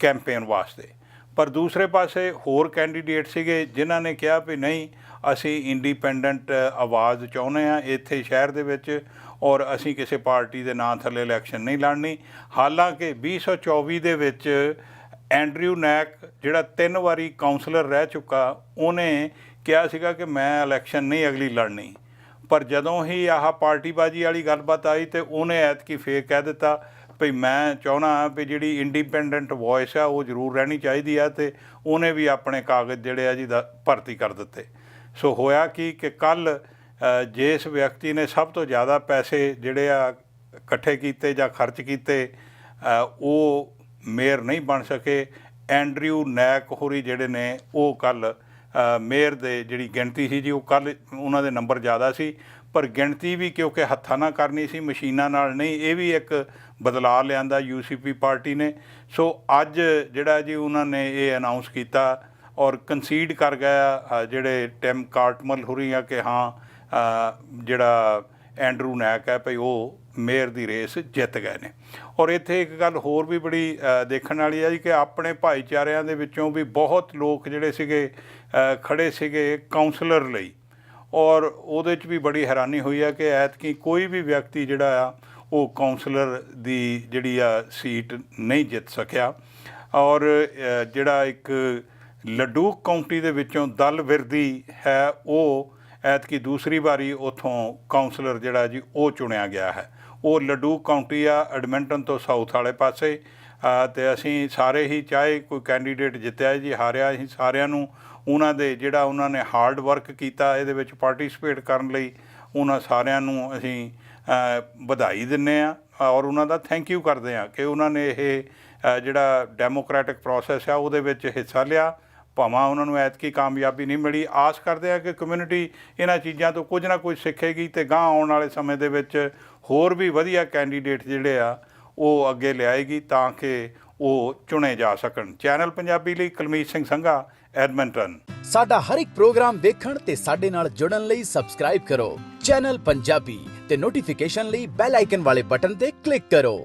ਕੈਂਪੇਨ ਵਾਸਤੇ। ਪਰ ਦੂਸਰੇ ਪਾਸੇ ਹੋਰ ਕੈਂਡੀਡੇਟ ਸੀਗੇ ਜਿਨ੍ਹਾਂ ਨੇ ਕਿਹਾ ਵੀ ਨਹੀਂ, ਅਸੀਂ ਇੰਡੀਪੈਂਡੈਂਟ ਆਵਾਜ਼ ਚਾਹੁੰਦੇ ਆ ਇੱਥੇ ਸ਼ਹਿਰ ਦੇ ਵਿੱਚ ਔਰ ਅਸੀਂ ਕਿਸੇ ਪਾਰਟੀ ਦੇ ਨਾਂ ਥੱਲੇ ਇਲੈਕਸ਼ਨ ਨਹੀਂ ਲੜਨੀ। ਹਾਲਾਂਕਿ 2024 ਦੇ ਵਿੱਚ ਐਂਡਰਿਊ ਨੈਕ, ਜਿਹੜਾ ਤਿੰਨ ਵਾਰੀ ਕਾਉਂਸਲਰ ਰਹਿ ਚੁੱਕਾ, ਉਹਨੇ ਕਿਹਾ ਸੀਗਾ ਕਿ ਮੈਂ ਇਲੈਕਸ਼ਨ ਨਹੀਂ, ਅਗਲੀ ਲੜਨੀ। ਪਰ ਜਦੋਂ ਹੀ ਆਹ ਪਾਰਟੀਬਾਜੀ ਵਾਲੀ ਗੱਲਬਾਤ ਆਈ ਤੇ ਉਹਨੇ ਐਤਕੀ ਫੇਰ ਕਹਿ ਦਿੱਤਾ ਭਈ ਮੈਂ ਚਾਹਣਾ ਵੀ ਜਿਹੜੀ ਇੰਡੀਪੈਂਡੈਂਟ ਵੌਇਸ ਆ, ਉਹ ਜ਼ਰੂਰ ਰਹਿਣੀ ਚਾਹੀਦੀ ਆ ਤੇ ਉਹਨੇ ਵੀ ਆਪਣੇ ਕਾਗਜ਼ ਜਿਹੜੇ ਆ ਜੀ ਦਾ ਭਰਤੀ ਕਰ ਦਿੱਤੇ। ਸੋ ਹੋਇਆ ਕੀ ਕਿ ਕੱਲ ਜਿਸ ਵਿਅਕਤੀ ਨੇ ਸਭ ਤੋਂ ਜ਼ਿਆਦਾ ਪੈਸੇ ਜਿਹੜੇ ਆ ਇਕੱਠੇ ਕੀਤੇ ਜਾਂ ਖਰਚ ਕੀਤੇ ਉਹ ਮੇਅਰ ਨਹੀਂ ਬਣ ਸਕੇ। ਐਂਡਰਿਊ ਨੈਕ ਹੋਰੀ ਜਿਹੜੇ ਨੇ, ਉਹ ਕੱਲ ਮੇਅਰ ਦੇ ਜਿਹੜੀ ਗਿਣਤੀ ਸੀ ਜੀ, ਉਹ ਕੱਲ ਉਹਨਾਂ ਦੇ ਨੰਬਰ ਜ਼ਿਆਦਾ ਸੀ। ਪਰ ਗਿਣਤੀ ਵੀ ਕਿਉਂਕਿ ਹੱਥਾਂ ਨਾਲ ਕਰਨੀ ਸੀ, ਮਸ਼ੀਨਾਂ ਨਾਲ ਨਹੀਂ, ਇਹ ਵੀ ਇੱਕ ਬਦਲਾਅ ਲਿਆਂਦਾ ਯੂਸੀਪੀ ਪਾਰਟੀ ਨੇ। ਸੋ ਅੱਜ ਜਿਹੜਾ ਜੀ ਉਹਨਾਂ ਨੇ ਇਹ ਅਨਾਉਂਸ ਕੀਤਾ ਔਰ ਕੰਸੀਡ ਕਰ ਗਿਆ ਜਿਹੜੇ ਟਿਮ ਕਾਰਟਮਲ ਹੋਰੀ ਆ ਕਿ ਹਾਂ ਜਿਹੜਾ ਐਂਡਰੂ ਨੈਕ ਹੈ, ਭਈ ਉਹ ਮੇਅਰ ਦੀ ਰੇਸ ਜਿੱਤ ਗਏ ਨੇ। ਔਰ ਇੱਥੇ ਇੱਕ ਗੱਲ ਹੋਰ ਵੀ ਬੜੀ ਦੇਖਣ ਵਾਲੀ ਹੈ ਜੀ ਕਿ ਆਪਣੇ ਭਾਈਚਾਰਿਆਂ ਦੇ ਵਿੱਚੋਂ ਵੀ ਬਹੁਤ ਲੋਕ ਜਿਹੜੇ ਸੀਗੇ ਅ, ਖੜੇ ਸੀਗੇ ਕਾਉਂਸਲਰ ਲਈ। ਔਰ ਉਹਦੇ 'ਚ ਵੀ ਬੜੀ ਹੈਰਾਨੀ ਹੋਈ ਹੈ ਕਿ ਐਤਕੀ ਕੋਈ ਵੀ ਵਿਅਕਤੀ ਜਿਹੜਾ ਆ ਉਹ ਕਾਉਂਸਲਰ ਦੀ ਜਿਹੜੀ ਆ ਸੀਟ ਨਹੀਂ ਜਿੱਤ ਸਕਿਆ। ਔਰ ਜਿਹੜਾ ਇੱਕ ਲੱਡੂਕ ਕਾਉਂਟੀ ਦੇ ਵਿੱਚੋਂ ਦਲ ਵਿਰਦੀ ਹੈ ਉਹ ਐਤਕੀ ਦੂਸਰੀ ਵਾਰੀ ਉਥੋਂ ਕਾਉਂਸਲਰ ਜਿਹੜਾ ਜੀ ਉਹ ਚੁਣਿਆ ਗਿਆ ਹੈ। ਉਹ ਲੱਡੂ ਕਾਉਂਟੀ ਆ ਐਡਮਿੰਟਨ ਤੋਂ ਸਾਊਥ ਵਾਲੇ ਪਾਸੇ ਅ, ਤੇ ਅਸੀਂ ਸਾਰੇ ਹੀ ਚਾਹੇ ਕੋਈ ਕੈਂਡੀਡੇਟ ਜਿੱਤਿਆ ਜੀ ਹਾਰਿਆ ਅਸੀਂ ਸਾਰਿਆਂ ਨੂੰ ਉਹਨਾਂ ਦੇ ਜਿਹੜਾ ਉਹਨਾਂ ਨੇ ਹਾਰਡ ਵਰਕ ਕੀਤਾ ਇਹਦੇ ਵਿੱਚ ਪਾਰਟਿਸਿਪੇਟ ਕਰਨ ਲਈ ਉਹਨਾਂ ਸਾਰਿਆਂ ਨੂੰ ਅਸੀਂ ਵਧਾਈ ਦਿੰਨੇ ਆ ਔਰ ਉਹਨਾਂ ਦਾ ਥੈਂਕ ਯੂ ਕਰਦੇ ਆ ਕਿ ਉਹਨਾਂ ਨੇ ਇਹ ਜਿਹੜਾ ਡੈਮੋਕ੍ਰੈਟਿਕ ਪ੍ਰੋਸੈਸ ਆ ਉਹਦੇ ਵਿੱਚ ਹਿੱਸਾ ਲਿਆ। ਭਾਵਾਂ ਉਹਨਾਂ ਨੂੰ ਐਤਕੀ ਕਾਮਯਾਬੀ ਨਹੀਂ ਮਿਲੀ ਆਸ ਕਰਦੇ ਆ ਕਿ ਕਮਿਊਨਿਟੀ ਇਹਨਾਂ ਚੀਜ਼ਾਂ ਤੋਂ ਕੁਝ ਨਾ ਕੁਝ ਸਿੱਖੇਗੀ ਤੇ ਗਾਂ ਆਉਣ ਵਾਲੇ ਸਮੇਂ ਦੇ ਵਿੱਚ ਹੋਰ ਵੀ ਵਧੀਆ ਕੈਂਡੀਡੇਟ ਜਿਹੜੇ ਆ, ਉਹ ਅੱਗੇ ਲਿਆਏਗੀ ਤਾਂ ਕਿ ਉਹ ਚੁਣੇ ਜਾ ਸਕਣ। ਚੈਨਲ ਪੰਜਾਬੀ ਲਈ ਕੁਲਮੀਤ ਸਿੰਘ ਸੰਘਾ ਐਡਮਿੰਟਨ ਸਾਡਾ ਹਰ ਇੱਕ ਪ੍ਰੋਗਰਾਮ ਦੇਖਣ ਤੇ ਸਾਡੇ ਨਾਲ ਜੁੜਨ ਲਈ ਸਬਸਕ੍ਰਾਈਬ ਕਰੋ। ਚੈਨਲ ਪੰਜਾਬੀ ਤੇ ਨੋਟੀਫਿਕੇਸ਼ਨ ਲਈ ਬੈਲ ਆਈਕਨ ਵਾਲੇ ਬਟਨ ਤੇ ਕਲਿੱਕ ਕਰੋ।